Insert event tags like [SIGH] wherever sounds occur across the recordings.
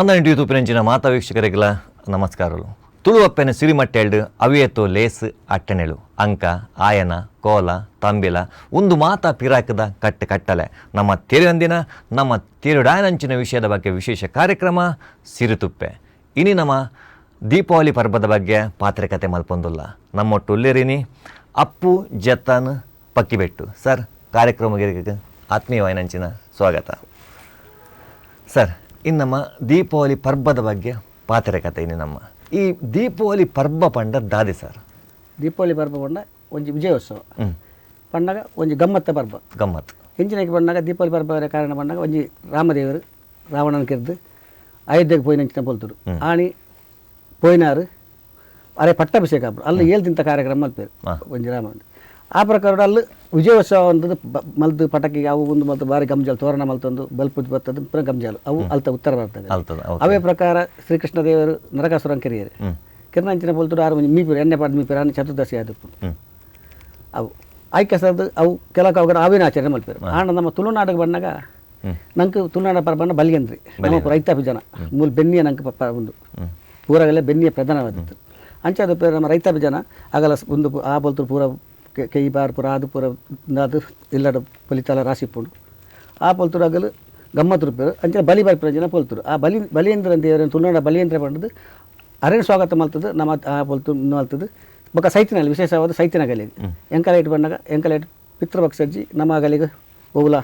ಪಂದನೆಂಟು YouTube ನೆಂಚಿನ ಮಾತಾ ವೀಕ್ಷಕರಿಗೆಲ್ಲ ನಮಸ್ಕಾರಗಳು. ತುಳುವಪ್ಪೆನ ಸಿರಿಮಟ್ಟೆಲ್ಡು ಅವಿಯತ್ತು lace ಅಟ್ಟೆನೆಳು, ಅಂಕ, ಆಯನ, ಕೋಲ, ತಂಬಿಲ, ಒಂದು ಮಾತಾ ಪಿರಾಕದ ಕಟ್ಟು ಕಟ್ಟಲೆ. ನಮ್ಮ ತೆರೆಯೊಂದಿನ ನಮ್ಮ ತಿರುಡಾಯನಂಚಿನ ವಿಷಯದ ಬಗ್ಗೆ ವಿಶೇಷ ಕಾರ್ಯಕ್ರಮ, ಸಿರಿತುಪ್ಪೆ. ಇನಿ ನಮ್ಮ ದೀಪಾವಳಿ ಪರ್ವದ ಬಗ್ಗೆ ಪಾತ್ರಕತೆ ಮಲ್ಪೊಂದುಲ್ಲ. ನಮ್ಮ ಉಲ್ಲೇರಿನಿ, ಅಪ್ಪು, ಜತನ್, ಪಕ್ಕಿಬೆಟ್ಟು. ಸರ್ ಕಾರ್ಯಕ್ರಮಕ್ಕೆ ಆತ್ಮೀಯವಾಯನಂಚಿನ ಸ್ವಾಗತ. ಸರ್ ಇನ್ನು ನಮ್ಮ ದೀಪಾವಳಿ ಪರ್ಬದ ಬಗ್ಗೆ ಪಾತ್ರಕತೆ ಇನ್ನು ನಮ್ಮ. ಈ ದೀಪಾವಳಿ ಪರ್ಬ ಪಂಡ ದಾದಿ ಸರ್. ದೀಪಾವಳಿ ಪರ್ಬ ಪಂಡ ಒಂಜಿ ವಿಜಯೋತ್ಸವ. ಪಂಡಾಗ ಒಂಜಿ ಗಮ್ಮತ್ತ ಪರ್ಬ. ಗಮ್ಮತ್. ಹೆಂಚಿನಕ್ಕೆ ಪಂಡಾಗ ದೀಪಾವಳಿ ಪರ್ಬ ಕಾರಣ ಪಂಡಾಗ ಒಂಜಿ ರಾಮದೇವರು ರಾವಣನ ಕೆರೆದು ಅಯೋಧ್ಯೆಗೆ ಪೋಯಿನ ಅಂಚಿನ ಪೊಲ್ತುಡು ಆಣಿ ಪೋಯಿನಾರು ಅರೆ ಪಟ್ಟಾಭಿಷೇಕ ಅಲ್ಲಿ ಏಳು ತಿಂತ ಕಾರ್ಯಕ್ರಮ ಅಲ್ಪೇರು ಒಂಜಿ ರಾಮ ಆ ಪ್ರಕಾರ ಅಲ್ಲಿ ವಿಜಯೋತ್ಸವ ಬ- ಮಲ್ತು ಪಟಾಕಿ ಅವು ಒಂದು ಮಲ್ತು ಬಾರಿ ಗಮಜಾಲ್ ತೋರಣ ಮಲ್ತೊಂದು ಬಲ್ಪುಜ್ ಬರ್ತದ್ದು ಪುನಃ ಗಂಜಾಲು. ಅವು ಅಲ್ತ ಉತ್ತರ ಬರ್ತದೆ. ಅವೇ ಪ್ರಕಾರ ಶ್ರೀಕೃಷ್ಣ ದೇವರು ನರಕಾಸುರನ್ ಕಿರಿಯರು. ಕಿರಣಾಂಚಿನ ಬೋಲ್ತರು ಆರು ಮಂದಿ ಮೀಪುರು ಎಣ್ಣೆ ಪಾಡ್ ಮೀಪಿರ ಅನ್ನ ಚತುರ್ದಶಿ ಆದಪ್ಪು ಅವು ಆಯ್ಕೆ ಸದ್ದು ಅವು ಕೆಲವು ಅವರ ಅವಿನ ಆಚರಣೆ ಮಲ್ಪೇರು ಆಣ ನಮ್ಮ ತುಳುನಾಡಿಗೆ ಬಂದಾಗ. ನಂಗೆ ತುಳುನಾಡ ಪರ್ಬಣ್ಣ ಬಲಿಯನ್ರಿ ನಮ್ಮ ರೈತಾಪಿ ಜನ. ಮೂಲ ಬೆನ್ನಿಯ ನಂಗೆ ಪಪ್ಪ ಒಂದು. ಪೂರಾಗಲೇ ಬೆನ್ನಿಯ ಪ್ರಧಾನವಾದದ್ದು ಅಂಚಾದ ನಮ್ಮ ರೈತಾಪಿ ಜನ ಆಗಲ ಸ್- ಒಂದು ಆ ಬಲ್ತು ಪೂರ ಕೆ- ಕೈ ಬಾರ್ ಪೂರ ಅದು ಪೂರ ಅದು ಎಲ್ಲರ ಫಲಿತಾಲ ರಾಶಿ ಪುಂಡು ಆ ಪೊಲ್ತುರು ಆಗಲು ಗಮ್ಮತ್ ರೂಪಾಯಿ ಅಂಚೆ ಬಲಿ ಬರ್ಪಿನ ಜನ ಪೊಲ್ತರು. ಆ ಬಲಿ ಬಲಿಯಂದ್ರ ದೇವರನ್ನು ತುಳುನಾಡ ಬಲಿಯಂತ್ರ ಬಂದದ್ದು ಅರೇನು ಸ್ವಾಗತ ಮಲ್ತದ್ದು ನಮ್ಮ ಆ ಪೊಲ್ತು ಮಲ್ತದ್ದು ಬೊಕ್ಕ ಸೈತಿನಲ್ಲಿ ವಿಶೇಷವಾದ ಸೈತಿನ ಗಲಿಗೆ ಎಂಕಲ ಇಟ್ಟು ಬಂದಾಗ ಎಂಕಲ ಇಟ್ಟು ಪಿತೃಪಕ್ಷಜ್ಜಿ ನಮ್ಮ ಅಗಲಿಗೆ ಹೋಗ್ಲ.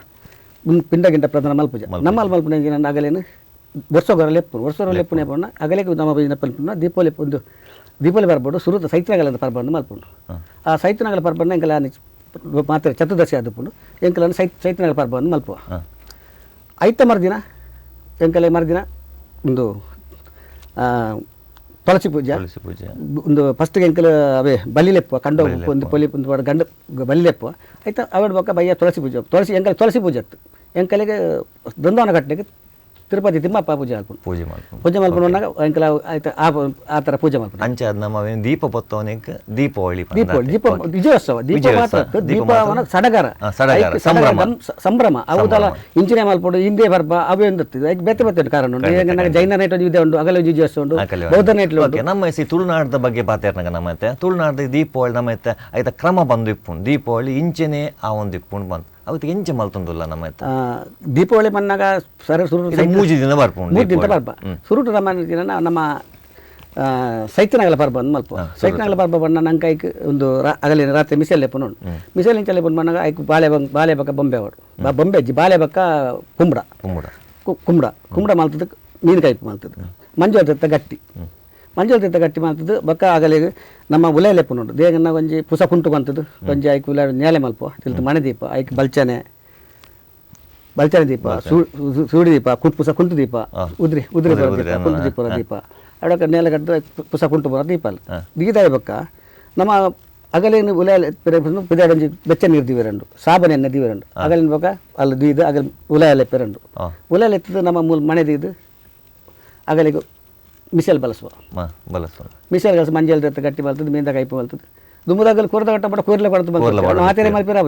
ಪಿಂಡ ಗಿಂಡ ಪ್ರಧಾನ ಮಲ್ಪುಜ. ನಮ್ಮ ಅಲ್ಲಿ ಅಗಲೇನು ವರ್ಷ ಆಗಲೇನು ವರ್ಷಗೊರ ಲೆಪ್ಪು ವರ್ಷಗೊರ ಲೆಪ್ಪುನೆ ಪಣ್ಣ ಅಗಲೇಗೆ ನಮ್ಮ ಪಲ್ಪುನ ದೀಪಾವಳಿ ಒಂದು ದೀಪಾವಳಿ ಬರ್ಬೋದು ಸುರುತ ಸೈತ್ರಗಲದ ಪರ್ಬನ್ನು ಮಲ್ಪುಂಡು ಆ ಸೈತ್ರನಗಲ ಪರ್ಬಂಡ ಎಂಕಲ ಮಾತ್ರ ಚತುರ್ದಶಿ ಆದಪ್ಪುಂಡು ಎಂಕಲ ಸೈ ಸೈತ್ರನಗಲ ಪರ್ಬವನ್ನು ಮಲ್ಪುವ ಐತ ಮರುದಿನ ಎಂಕಲ ಮರುದಿನ ಒಂದು ಆ, ತುಳಸಿ ಪೂಜೆ. ತುಳಸಿ ಪೂಜೆ. ಒಂದು ಫಸ್ಟ್ ಎಂಕಲ ಅವೇ ಬಲಿಲೆಪ್ಪು ಕಂಡ ಒಂದು ಪೊಲಿ ಒಂದು ಗಂಡ ಗಂಡು ಬಲಿಲೆಪ್ಪು ಆಯ್ತಾ ಅವಡ ಬೊಕ್ಕ ಬಯ್ಯ ತುಳಸಿ ಪೂಜೆ ತುಳಸಿ ಎಂಕಲ ತುಳಸಿ ಪೂಜೆ ಇತ್ತು ಎಂಕಲಿಗೆ ಬೃಂದಾವನ ಕಟ್ಟಲಿಕ್ಕೆ ತಿರುಪತಿ ತಿಮ್ಮಪ್ಪ ಪೂಜೆ ಮಾಡ್ಕೊಂಡು ಪೂಜೆ ಮಾಡ್ಕೊಂಡು. ಪೂಜೆ ಮಾಡ್ಕೊಂಡು ಹೋದಾಗ ಅಂಕಲ ಆಯ್ತು ಆ ಆ ಥರ ಪೂಜೆ ಮಾಡ್ಕೊಂಡು ಅಂಚೆ ಅದು ನಮ್ಮ ಏನು ದೀಪ ಪೊತ್ತವನಿಗೆ ದೀಪಾವಳಿ ದೀಪಾವಳಿ ದೀಪ ವಿಜಯೋತ್ಸವ ದೀಪ ಮಾತ್ರ. ದೀಪವನ ಸಡಗರ. ಸಂಭ್ರಮ. ಸಂಭ್ರಮ. ಅವದಲ್ಲ ಇಂಚಿನ ಮಾಲ್ಪಡು ಹಿಂದೆ ಬರ್ಬ ಅವೇ ಒಂದು ಐಕ್ ಬೇತೆ ಉಂಟು ಕಾರಣ ಉಂಟು. ನನಗೆ ಜೈನ ನೈಟ್ ಇದೆ ಉಂಟು ಅಗಲ ವಿಜಯೋತ್ಸವ ಉಂಟು ಬೌದ್ಧ ನೈಟ್ ಉಂಟು. ನಮ್ಮ ಸಿ ತುಳುನಾಡದ ಬಗ್ಗೆ ಪಾತೇರ್ನಾಗ ನಮ್ಮ ಐತೆ ತುಳುನಾಡದ ದೀಪಾವಳಿ ನಮ್ಮ ಐತೆ ಐತ ಕ್ರಮ ಬಂದು ಇಪ್ಪುಂಡು ದೀಪಾವಳಿ ಇಂಚನೆ ಆ ಒಂದು ಇಪ್ಪುಂಡು ಬಂತು. ಅವತ್ತು ಎಂಚ ಮಲ್ತೊಂದುಲ್ಲ ನಮ್ಮ ಆ, ದೀಪಾವಳಿ ಮನ್ನಾಗ ಸರ ಸುರು ಇದು ಮೂಜಿ ದಿನ ಬರ್ಪುಂಡು ಮೂರು ದಿನ. ಬರ್ಬ ಸುರುಟು ನಮ್ಮ ದಿನ ನಮ್ಮ ಆ, ಸೈತನಗಲ ಪರ್ಬ ಅಂದ್ ಮಲ್ಪ ಸೈತ್ಯನಗಲ ಪರ್ಬ ಬಣ್ಣ ನಂಗೆ ಐಕ್ ಒಂದು ರಾ- ಅಗಲಿನ ರಾತ್ರಿ ಮಿಸೆಲ್ ಲೆಪ್ಪ ನೋಡು. ಮಿಸಲ್ ಇಂಚಲ್ಲಿ ಬಂದು ಬಣ್ಣ ಐಕ್ ಬಾಳೆ ಬಂಗ್ ಬಾಳೆ ಬಕ್ಕ ಬೊಂಬೆ ಅವರು ಬ- ಬೊಂಬೆ ಅಜ್ಜಿ ಬಾಳೆ ಬಕ್ಕ ಕುಂಬಡ. ಕುಂಬುಡ. ಕು- ಮಲ್ತದ ಮೀನು ಮಲ್ತದ್ದು ಮಲ್ತದ ಮಂಜು ಅದ ಗಟ್ಟಿ. ಮಂಜು ಅತ್ತ ಗಟ್ಟಿ ಮಲ್ತದ್ದು ಬಕ್ಕ ಆಗಲೇ ನಮ್ಮ ಉಲೆ ಲೆಪ್ಪು ನೋಡು ದೇಗನ್ನ ಒಂಜಿ ಪುಸ ಕುಂಟು ಬಂತದ್ದು ಒಂಜಿ ಐಕ್ ಉಲ ನೇಲೆ ಮಲ್ಪ. ತಿಳ್ತು ಮನೆ ದೀಪ ಐಕ್ ಬಲ್ಚನೆ. ಬಲ್ಚನೆ ದೀಪ ಸೂಡಿ ದೀಪ ಕುಂಟು ಪುಸ ಕುಂಟು ದೀಪ. ಉದ್ರಿ ಉದ್ರಿ ಬರೋ ದೀಪ ಕುಂಟು ದೀಪ. ಬರೋ ದೀಪ ಅಡಕ ನೇಲೆ ಕಟ್ಟದ ಪುಸ ಕುಂಟು ಬರೋ ದೀಪ ಅಲ್ಲಿ. ಬೀದಾಯ ದೀದಾಯ ಬಕ್ಕ. ನಮ್ಮ ಅಗಲಿನ ಉಲೆ ಪಿದಾಡಂಜಿ ಬೆಚ್ಚ ನೀರು ದಿವೆ ರಂಡು ಸಾಬನೆ ಎಣ್ಣೆ ದಿವೆ ರಂಡು ಅಗಲಿನ ಬಕ್ಕ ಅಲ್ಲಿ ದೀದು ಅಗಲ್ ಉಲೆ ಲೆಪ್ಪೆ ರಂಡು ಆ, ಉಲೆ ಎತ್ತಿದ್ದು ನಮ್ಮ ಮೂಲ ಮನೆ ದೀದು. ಅಗಲಿಗೆ ಮಿಸೆಲ್ ಬಳಸುವ. ಮಿಸೆಲ್ ಕಲಸ ಮಂಜಲ್ ದತ್ತ ಗಟ್ಟಿ ಬಲ್ತದ್ದು ಮೀನ್ದ ಕೈಪು ಬಲ್ತದ್ದು ದುಮ್ಮದಾಗಲ್ ಕುರ್ದ ಕಟ್ಟ ಬಡ ಕೂರ್ಲೆ ಕೊಡ್ತು ಬಂದು ಮಲ್ಪಿರ.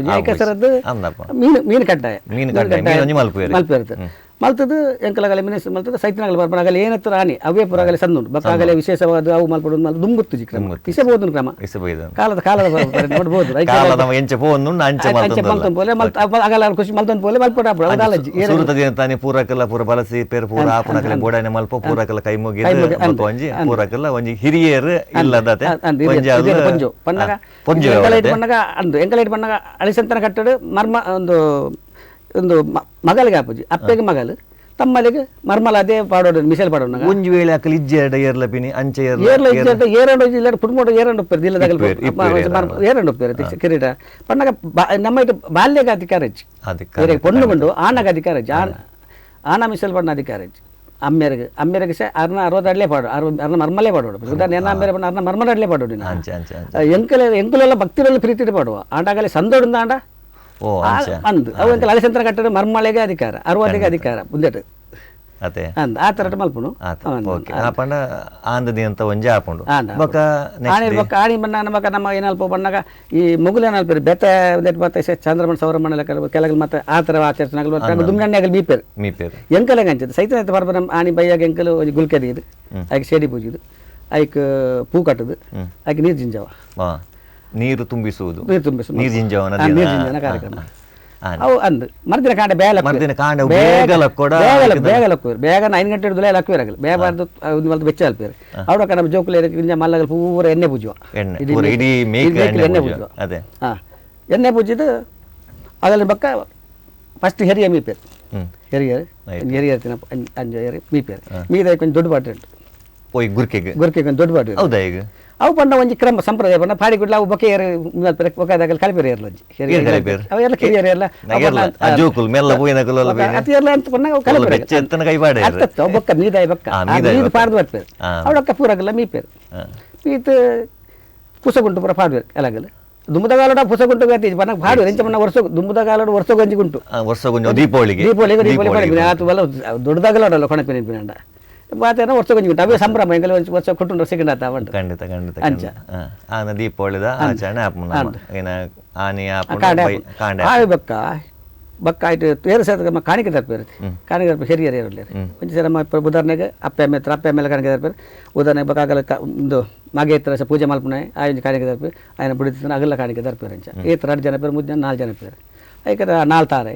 ಮೀನು ಮೀನು ಕಡ್ಡಾಯ. ಮೀನು ಕಡ್ಡಾಯ, ಮೀನು ಮಲ್ಪುವೆರು. ಮಲ್ಪಿರುತ್ತೆ ಮಲ್ತದ್ದು ಎಂಕಲಗಲೆ ಮಿನಿಸ್ ಮಲ್ತದ ಸೈತನಗಲ ಬರ್ಬನಾಗಲೆ ಏನತ್ರ ರಾಣಿ ಅವೇ ಪುರಾಗಲೆ ಬಕ್ಕ ಆಗಲೇ ವಿಶೇಷವಾದ ಅವು ಮಲ್ಪಡು ಮಲ್ ದುಂಬುತ್ತು ಜಿ ಕ್ರಮ. ಇಸಬಹುದು ಕ್ರಮ ಕಾಲದ ಕಾಲದ ನೋಡ್ಬೋದು. ಅಂಚೆ ಮಲ್ತೊಂದು ಪೋಲೆ ಮಲ್ತ ಆಗಲ್ಲ ಖುಷಿ ಮಲ್ತೊಂದು ಪೋಲೆ ಮಲ್ಪಡ ಅವದಾಲಜ್ಜಿ ಸುರುತ ದಿನ ತಾನೆ ಪೂರಕಲ್ಲ ಪೂರ ಬಲಸಿ ಪೇರ್ ಪೂರ ಆಪುನಕಲೆ ಬೋಡನೆ ಮಲ್ಪ ಪೂರಕಲ್ಲ ಕೈ ಮುಗಿ ಒಂಜಿ ಪೂರಕಲ್ಲ ಒಂಜಿ ಹಿರಿಯರು ಇಲ್ಲದತೆ. ಪೊಂಜು ಪನ್ನಗ ಪೊಂಜು. ಎಂಕಲೈಟ್. ಪನ್ನಗ ಅಂದು. ಎಂಕಲೈಟ್ ಪನ್ನಗ ಅಳಿಸಂತನ ಕಟ್ಟಡು ಮರ್ಮ ಒಂದು ಒಂದು ಮ- ಮಗಳಿಗೆ ಆಪುಜಿ ಅಪ್ಪೆಗೆ ಮಗಲು ತಮ್ಮಲಿಗೆ ಮರ್ಮಲ ಅದೇ ಪಾಡೋಡು ಮಿಸಲ್ ಪಾಡೋಣ ಒಂಜಿ ವೇಳೆ ಅಕ್ಕಲ್ ಇಜ್ಜೆ ಎಡ ಏರ್ಲ ಪಿನಿ ಅಂಚೆ ಏರ್ಲ ಇಜ್ಜೆ ಏರಂಡು ಇಲ್ಲ ಪುಟ್ಮೋಟ ಏರಂಡು ಒಪ್ಪೇರು ದಿಲ್ಲದ ಇಪ್ಪೇರು ಏರಂಡು ಒಪ್ಪೇರು ಕಿರೀಟ. ಬಾ- ನಮ್ಮ ಇಟ್ಟು ಬಾಲ್ಯಗ ಅಧಿಕಾರ ಹೆಚ್ಚು ಪೊಣ್ಣು ಬಂಡು ಆನಗ ಅಧಿಕಾರ ಹೆಚ್ಚು ಆನ ಆನ ಮಿಸಲ್ ಪಣ್ಣ ಅಧಿಕಾರ ಹೆಚ್ಚು ಅಮ್ಮೆರಿಗೆ ಅಮ್ಮೆರಿಗೆ ಸಹ ಅರ್ನ ಅರವತ್ತಡ್ಲೇ ಪಾಡು ಅರ್ ಅರ್ನ ಮರ್ಮಲೇ ಪಾಡೋಡು ಉದಾಹರಣೆ ಎನ್ನ ಅಮ್ಮೆರೆ ಅರ್ನ ಮರ್ಮಲಡ್ಲೇ ಪಾಡೋಡು ಎಂಕಲ ಎಂಕಲೆಲ್ಲ ಭಕ್ತಿರೆಲ್ಲ ಪ್ರೀತಿ ಪಾಡುವ ಆಂಡಾಗಲೇ ಸಂದೋಡಿಂದ ಆಂಡ ಅಂದು ಅವು ಎಂಕಲ್ ಅಲಿಸಂತರ ಕಟ್ಟಡ ಮರ್ಮಳೆಗೆ ಅಧಿಕಾರ ಅರವತ್ತಿಗೆ ಅಧಿಕಾರ ಮುಂದೆಟ್ ಅತೆ ಅಂದ ಆ ಥರ ಮಲ್ಪುನು ಓಕೆ. ಆಪಂಡ ಆಂದದಿ ಅಂತ ಒಂಜಿ ಆಪುಂಡು ಬೊಕ ಆನೆ ಬೊಕ್ಕ ಆಣಿ ಬಣ್ಣ ನಮಕ ನಮ್ಮ ಏನಲ್ಪ ಬಣ್ಣಗ ಈ ಮುಗುಲೇನಲ್ಪ ಬೆತ್ತ ಒಂದೆಟ್ ಮತ್ತೆ ಸೆ ಚಂದ್ರಮಣ ಸೌರಮಣ ಕೆಲಗಲ್ ಮತ್ತೆ ಆ ತರ ಆಚರಿಸಿನಾಗಲ್ ಮತ್ತೆ ಮೀಪೇರ್. ಮೀಪೇರು. ಎಂಕಲ ಅಂಚದು ಸೈತನ ಬರ್ಬ ನಮ್ಮ ಆಣಿ ಬೈಯಾಗ ಎಂಕಲು ಗುಲ್ಕೆದಿ ಇದು ಆಯ್ಕೆ ಸೇಡಿ ಪೂಜಿದು. ಆಯ್ಕೆ ಪೂ ಕಟ್ಟದು. ಆಯ್ಕೆ ನೀರು ಜಿಂಜವ. ನೀರು ತುಂಬಿಸುವುದು. ನೀರು ತುಂಬಿಸು ನೀರು ಜಿಂಜವನ ಆ, ದಿನ. ಕಾರ್ಯಕ್ರಮ. ಅವು ಅಂದು ಮರ್ದಿನ ಕಾಂಡ ಬೇಗ ಮರ್ದಿನ ಕಾಂಡ ಬೇಗ ಲಕ್ಕೋಡ ಬೇಗ ಬೇಗ ಲಕ್ಕುವೇರು ಬೇಗ ಐದು ಗಂಟೆ ಹಿಡಿದು ಲಕ್ಕುವೇರು ಆಗಲ್ಲ ಬೇಬಾರ್ದು ಒಂದು ಮಲ್ದು ಬೆಚ್ಚ ಅಲ್ಪೇರು ಅವಡಕ ನಮ್ಮ ಜೋಕುಲಿ ಇಂಜ ಮಲ್ಲಗಲ್ ಪೂರ ಎಣ್ಣೆ ಪೂಜುವ. ಎಣ್ಣೆ ಎಣ್ಣೆ ಪೂಜುವ. ಅದೇ. ಹಾಂ ಎಣ್ಣೆ ಪೂಜಿದು ಅದರಲ್ಲಿ ಬಕ್ಕ ಫಸ್ಟ್ ಹೆರಿಯ ಮೀಪೇರು. ಹ್ಮ್. ಹೆರಿಯ ಅಂಜ ಹೆರಿ ಮೀಪೇರು. ಮೀದ ಕೊಂಚ ದೊಡ್ಡ ಬಾಟ್ರಿ ಉಂಟು. ಗುರ್ಕೆಗೆ? ಗುರ್ಕೆಗೆ ಗೊರ್ಕೆ ಕೊಂಚ ದೊಡ್ಡ ಬಾಟ್ರಿ ಹೌದಾ ಈಗ? ಅವು ಪಂಡ ಒಂಜಿ ಕ್ರಮ ಸಂಪ್ರದಾಯ ಪಂಡ ಪಾಡಿ ಗುಡ್ಲ ಅವು ಬೊಕೆಯರ್ ಏರಿ ಮಲ್ಪೆರೆ ಒಕ್ಕದಾಗ ಕಲಿಪೇರಿ ಏರ್ಲ ಒಂಜಿ? ಅವೆಲ್ಲ ಕಿರಿಯರಿ ಎಲ್ಲ. ಅಜೋಕುಲ್ ಮೆಲ್ಲ ಪೋಯಿನ ಕುಲಲ್ಲ ಅತಿ ಎಲ್ಲ ಅಂತ ಪಂಡ ಅವು ಕಲಿಪೇರಿ ಬೆಚ್ಚ ಎತ್ತನ ಕೈ ಬಾಡೆ ಅತ್ತ ಬೊಕ್ಕ ಮೀದಾಯ ಬೊಕ್ಕ. ಮೀದು. ಪಾಡ್ದು ಬರ್ಪೇರು ಆ. ಅವಡಕ್ಕ ಪೂರಗಲ್ಲ ಮೀಪೇರು. ಮೀತ್ ಕುಸಗುಂಟು ಪುರ ಪಾಡ್ವೇರು ಎಲ್ಲಗಲ್ಲ ದುಂಬದಗಾಲಡ ಪುಸಗುಂಟು ಗಾತಿ ಬನ್ನ ಪಾಡ್ವೇರು ಎಂಚ ಪನ್ನ ವರ್ಷ ದುಂಬದಗಾಲಡ ವರ್ಷ ಗಂಜಿ ಗುಂಟು ವರ್ಷ ಕೊಂಚ ದೀಪಾವಳಿಗೆ. ದೀಪಾವಳಿಗೆ ದೀಪಾವಳಿ ಆತು ಬಲ್ಲ ದೊಡ್ಡದಾಗಲ್ಲ ಕೊಣಪಿನ ಪಿನಂಡ ಬಾತೇನ ವರ್ಷ ಗಂಜಿ ಗುಂಟು ಅವೇ ಸಂಭ್ರಮ ಎಂಗಲ ಒಂಚ ವರ್ಷ ಸೆಕೆಂಡ್ ಆತ ಅವಂಟು ಖಂಡಿತ ಖಂಡಿತ ಅಂಚ. ಆನ ದೀಪಾವಳಿದ ಆಚರಣೆ ಆಪುಂಡು ಏನ ಆನೆ ಆಪುಂಡು ಕಾಂಡೆ ಆಯ್ ಬಕ್ಕ ಬಕ್ಕ ಆಯ್ತು ತೇರು ಸೇರ್ತ ಕಾಣಿಕೆ ತರ್ಪೇರು ಕಾಣಿಕೆ ತರ್ಪ ಹಿರಿಯರು ಇರಲಿ ಒಂಚ ಇಪ್ಪ ಉದಾಹರಣೆಗೆ ಅಪ್ಪ ಎಮ್ಮೆ ಹತ್ರ ಅಪ್ಪ ಎಮ್ಮೆಲ್ಲ ಕಾಣಿಕೆ ತರ್ಪೇರು ಉದಾಹರಣೆಗೆ ಬಕ್ಕಾಗಲ ಒಂದು ಮಾಗೆ ಹತ್ರ ಸ ಪೂಜೆ ಮಲ್ಪನೆ ಆ ಕಾಣಿಕೆ ತರ್ಪೇರು ಆಯ್ನ ಬಿಡುತ್ತಿದ್ದಾನೆ ಅಗಲ್ಲ ಕಾಣಿಕೆ ತರ್ಪೇರು ಅಂಚ. ಈ ಥರ ಎರಡು ಜನ ಪೇರು ಜನ ನಾಲ್ಕು ಜನ ಪೇರು. ಐಕದ ನಾಲ್ ತಾರೆ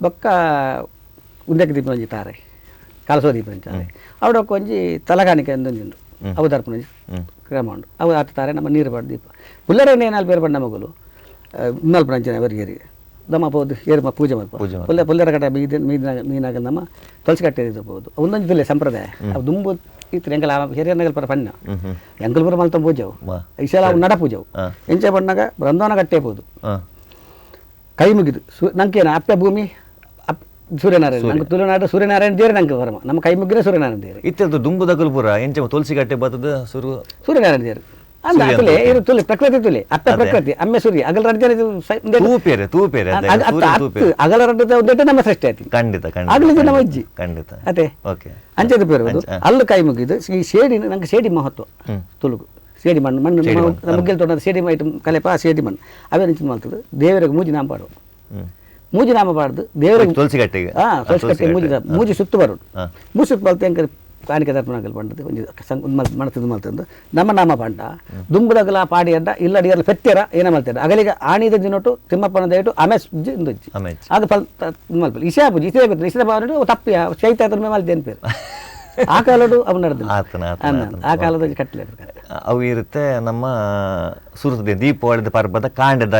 ಬಕ್ಕ ಉಂದಕ್ಕೆ ದೀಪ ಒಂಜಿ ತಾರೆ. ಅವಡಕ್ಕೆ ಒಂಜಿ ತಲಗಾಣಿಕೆ ಅಂದೊಂಜಿ ಉಂಡು ಅವು ದರ್ಪಣ ಒಂಜಿ ಕ್ರಮ ಉಂಡು ಅವು ಆತ ತಾರೆ ನಮ್ಮ ನೀರು ಬಾಡು ದೀಪ. ಪುಲ್ಲರೇನು ಏನಾಲ್ ಬೇರೆ ಬಣ್ಣ ಮಗಲು? ಮಲ್ಪನ ಅಂಚನೆ ಅವರಿಗೆ ದಮ್ಮ ಪೋದು ಏರು ಪೂಜೆ ಮಾಡ್ಬೋದು ಪೂಜೆ ಪುಲ್ಲ ಪುಲ್ಲರ ಕಟ್ಟ ಮೀದ ಮೀದಿನ ಮೀನಾಗ ನಮ್ಮ ತುಳಸಿ ಕಟ್ಟೆ ಇರ್ಬೋದು. ಒಂದೊಂದು ಸಂಪ್ರದಾಯ. ಅವು ದುಂಬು ಇತ್ತು ಎಂಕಲ ಹಿರಿಯನಗಲ್ ಪರ ಪಣ್ಣ ಎಂಗಲ್ಪುರ ಮಲ್ತ ಪೂಜೆವು ವಾ. ಈಸಲ ಅವು ನಡ ಪೂಜೆವು. ಎಂಚೆ ಬಣ್ಣಗ ಬೃಂದವನ ಕಟ್ಟೆ ಪೋದು ಕೈ ಮುಗಿದು. ಸು ನಂಗೇನ ಅಪ್ಪೆ ಭೂಮಿ? ಸೂರ್ಯನಾರಾಯಣ. ನಂಗೆ ತುಲನಾರಾಯಣ ಸೂರ್ಯನಾರಾಯಣ ದೇವ್ರೆ ನಂಗೆ ಬರಮ ನಮ್ಮ ಕೈ ಮುಗ್ಗಿನ ಸೂರ್ಯನಾರಾಯಣ ದೇವ್ರೆ. ಇತ್ತೆರ್ದು ದುಂಬುದಕಲ್ ಪುರ ಎಂಚ ತುಳಸಿ ಕಟ್ಟೆ ಬತ್ತದ ಸುರು ಸೂರ್ಯನಾರಾಯಣ ದೇವ್ರು. ಅಲ್ಲ ತುಲೆ ಇರು ತುಲೆ ಪ್ರಕೃತಿ ತುಲೆ ಅತ್ತ ಪ್ರಕೃತಿ ಅಮ್ಮೆ ಸೂರ್ಯ ಅಗಲ ರಡ್ಜನ ತೂಪೇರೆ ತೂಪೇರೆ ಅಗಲ ರಡ್ಡದ ಒಂದೇ ನಮ್ಮ ಸೃಷ್ಟಿ ಆಯ್ತು. ಖಂಡಿತ ಖಂಡಿತ ಖಂಡಿತ ನಮ್ಮ ಅಜ್ಜಿ. ಖಂಡಿತ. ಅದೇ. ಓಕೆ. ಅಂಚೆದ ಪೇರುವುದು ಅಲ್ಲಿ ಕೈ ಮುಗಿದು ಈ ಶೇಡಿ ನಂಗೆ ಶೇಡಿ ಮಹತ್ವ. ತುಳುಗು. ಸೇಡಿ ಮಣ್ಣು ಮಣ್ಣು ಮುಗ್ಗೆಲ್ ತೊಗೊಂಡ ಸೇಡಿ ಐಟಮ್ ಕಲೆಪ ಸೇಡಿ ಮಣ್ಣು. ಅವೇ ನಿಂತು ಮಾಡ್ತದೆ. ದೇವರಿಗೆ ಮೂಜಿ ನಾಂಬಾಡು. ಮೂಜಿ ನಾಮ ಬಾರ್ದು ದೇವರಿಗೆ ತುಳಸಿ ಕಟ್ಟೆಗೆ ಹಾ ತುಳಸಿ ಕಟ್ಟೆ ಮೂಜಿ ಮೂಜಿ ಸುತ್ತು ಬರೋದು. ಮೂಜಿ ಸುತ್ತು ಬಲ್ತೆ ಹೆಂಗೆ ಕಾಣಿಕೆ ದರ್ಪಣಗಳು ಬಂಡದು ಒಂದು ಮಲ್ ಮಲ್ತಂದು ನಮ್ಮ ನಾಮ ಪಂಡ ದುಂಬುದಗಲ ಪಾಡಿ ಅಂಡ ಇಲ್ಲ ಅಡಿಗೆಲ್ಲ ಪೆತ್ತೆರ ಏನ ಮಲ್ತಾರೆ ಅಗಲಿಗೆ ಆಣಿದ ದಿನೊಟ್ಟು ತಿಮ್ಮಪ್ಪನ ದಯಟು ಇಂದೊಜ್ಜಿ ಆಮೇಲೆ ಅದು ಫಲ್ ಮಲ್ಪ ಇಸೆ ಪೂಜಿ ಇಸೆ ಗೊತ್ತಿಲ್ಲ ಇಸೆ ಬಾವನು ತಪ್ಪಿ. ಚೈತ ಅದ್ರ ಮೇಲೆ ಮಲ್ತೆ ಅನ್ಪೇರು [LAUGHS] ಆ ಕಾಲಡು ಅವು ನಡೆದಿಲ್ಲ. ಆತನ. ಆ ಕಾಲದಲ್ಲಿ ಕಟ್ಟಲೆ ಅವು ಇರುತ್ತೆ ನಮ್ಮ ಸುರತದೆ ದೀಪಾವಳಿದ ಪರ್ಬದ ಕಾಂಡದ.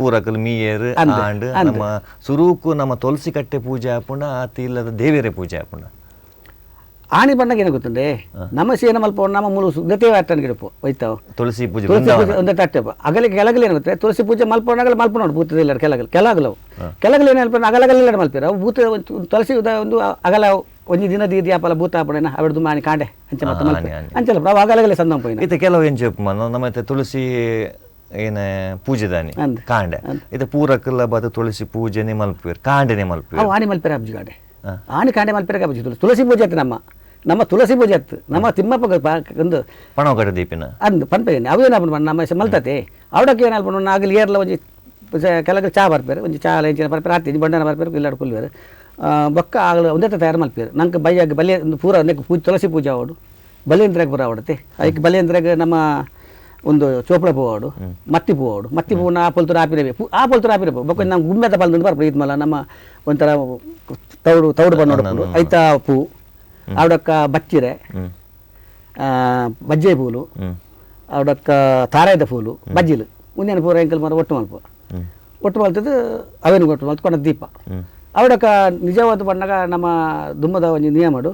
ಪೂರಕಲ್ ಮೀಯರ್ ಆಂಡ್ ನಮ್ಮ ಸುರೂಕು ನಮ್ಮ ತುಳಸಿ ಕಟ್ಟೆ ಪೂಜೆ ಆಪುಂಡ ಆತ ಇಲ್ಲದ ದೇವೇರೆ ಪೂಜೆ ಆಪುಂಡ ಆಣಿ ಬಂದಾಗ ಏನು ಗೊತ್ತುಂಡೆ ನಮ್ಮ ಸೇನ ಮಲ್ಪ ನಮ್ಮ ಮೂಲ ಸುದ್ದತೆ ಅಟ್ಟನ್ ಗಿಡಪ್ಪು ಹೋಯ್ತಾವ ತುಳಸಿ ಪೂಜೆ ತುಳಸಿ ಪೂಜೆ ಒಂದು ತಟ್ಟೆಪ್ಪ ಅಗಲಿಗೆ ಕೆಳಗಲಿ ಏನು ಗೊತ್ತೆ ತುಳಸಿ ಪೂಜೆ ಮಲ್ಪನಾಗಲ್ಲ ಮಲ್ಪ ನೋಡಿ ಭೂತದ ಇಲ್ಲ ಕೆಳಗಲ್ ಕೆಳಗಲವು. ಕೆಳಗಲಿ ಏನು ಮಲ್ಪಿರ ಅವು ಭೂತ ತುಳಸಿ ಒಂದು ಅಗಲ ಒಂಜಿ ದಿನ ದೀದಿ ಆಪಲ ಭೂತ ಆಪಡೇನ ಅವಡ್ದು ಆನಿ ಕಾಂಡೆ ಅಂಚೆ ಮತ್ತೆ ಮಲ್ಪೆ. ಆನೆ, ಆನೆ. ಅಂಚಲ್ಲ ಅವು ಅಗಲಗಲೆ ಸಂದಂ ಪೋಯಿನ ಇದು ಕೆಲವು ಏನ್ ಜಪ್ ನಮ್ಮ ಮತ್ತೆ ತುಳಸಿ ಏನ ಪೂಜೆ ದಾನಿ. ಕಾಂಡೆ. ಇದು ಪೂರಕಲ್ಲ ಬದ ತುಳಸಿ ಪೂಜೆನೆ ಮಲ್ಪುವಿರ್ ಕಾಂಡೆನೆ ಮಲ್ಪುವಿರ್ ಅವು ಆಣಿ ಮಲ್ಪೆರ ಅಬ್ಜಿ ಕಾಂಡೆ. ಆಣಿ ಕಾಂಡೆ ಮಲ್ಪೆರ ಅಬ್ಜಿ ತುಳಸಿ. ತುಳಸಿ ಪೂಜೆ ಆಯ್ತು ನಮ್ಮ. ನಮ್ಮ ತುಳಸಿ ಪೂಜೆ ಅತ್ತು. ನಮ್ಮ ತಿಮ್ಮಪ್ಪ ಒಂದು ಪಣವಗಡ ದೀಪಿನ. ಅಂದು ಅವು ಅವೇನಾಗ್ಬಿಡು ನಮ್ಮ ಮಲ್ತತೆ. ಅವಡಕ್ಕೆ ಏನಾಗ್ಬಿಡು ಆಗಲಿ ಏರ್ಲ ಒಂಜಿ ಕೆಲಗ ಚಾ ಬರ್ಪೇರು. ಒಂಜಿ ಚಾ ಎಂಚಿನ ಬರ್ಪೇರು ಆತಿ ಬಣ್ಣನ ಬರ್ಪೇರು ಇಲ್ಲಾಡ್ ಕುಲ್ವೇರು. ಬೊಕ್ಕ ಆಗಲು ಒಂದೇ ತಯಾರು ಮಲ್ಪೇರು ನಂಗೆ ಬೈಯಾಗ ಬಲೆ ಒಂದು ಪೂರ ನೆಕ್ ಪೂಜೆ ತುಳಸಿ ಪೂಜೆ ಆವಡು ಬಲಿಯಂದ್ರಾಗ ಬರ ಆವಡತೆ ಅದಕ್ಕೆ ಬಲಿಯಂದ್ರಾಗ ನಮ್ಮ ಒಂದು ಚೋಪಡ ಪೂ ಅವಡು ಮತ್ತಿ ಪೂ ಅವಡು ಮತ್ತಿ ಪೂನ ಆ ಪೊಲ್ತುರ ಆಪಿರಬೇಕು ಪೂ ಆ ಪೊಲ್ತುರ ಆಪಿರಬೇಕು ಬೊಕ್ಕ ನಮ್ಮ ಗುಮ್ಮೆದ ಬಲ್ದು ಬರ್ಬೋದು ಇದ್ಮಲ್ಲ ನಮ್ಮ ಒಂಥರ ತೌಡು ತೌಡು ಬಣ್ಣ ನೋಡಬಹುದು ಐತ ಪೂ. ಅವಡಕ್ಕ ಬಚ್ಚಿರೆ. ಬಜ್ಜೆ ಪೂಲು. ಅವಡಕ್ಕ ತಾರಾಯದ ಪೂಲು ಬಜ್ಜಿಲು. ಮುಂದಿನ ಪೂರ ಎಂಕಲ್ ಮರ ಒಟ್ಟು ಮಲ್ಪ. ಒಟ್ಟು ಮಲ್ತದ್ದು ಅವೇನು ಒಟ್ಟು ಮಲ್ತ್ಕೊಂಡ ದೀಪ. ಹ್ಮ್ ಅವಡಕ್ಕ ನಿಜವಾದ ಬಣ್ಣಗ ನಮ್ಮ ದುಮ್ಮದ ಒಂಜಿ ನಿಯಮಡು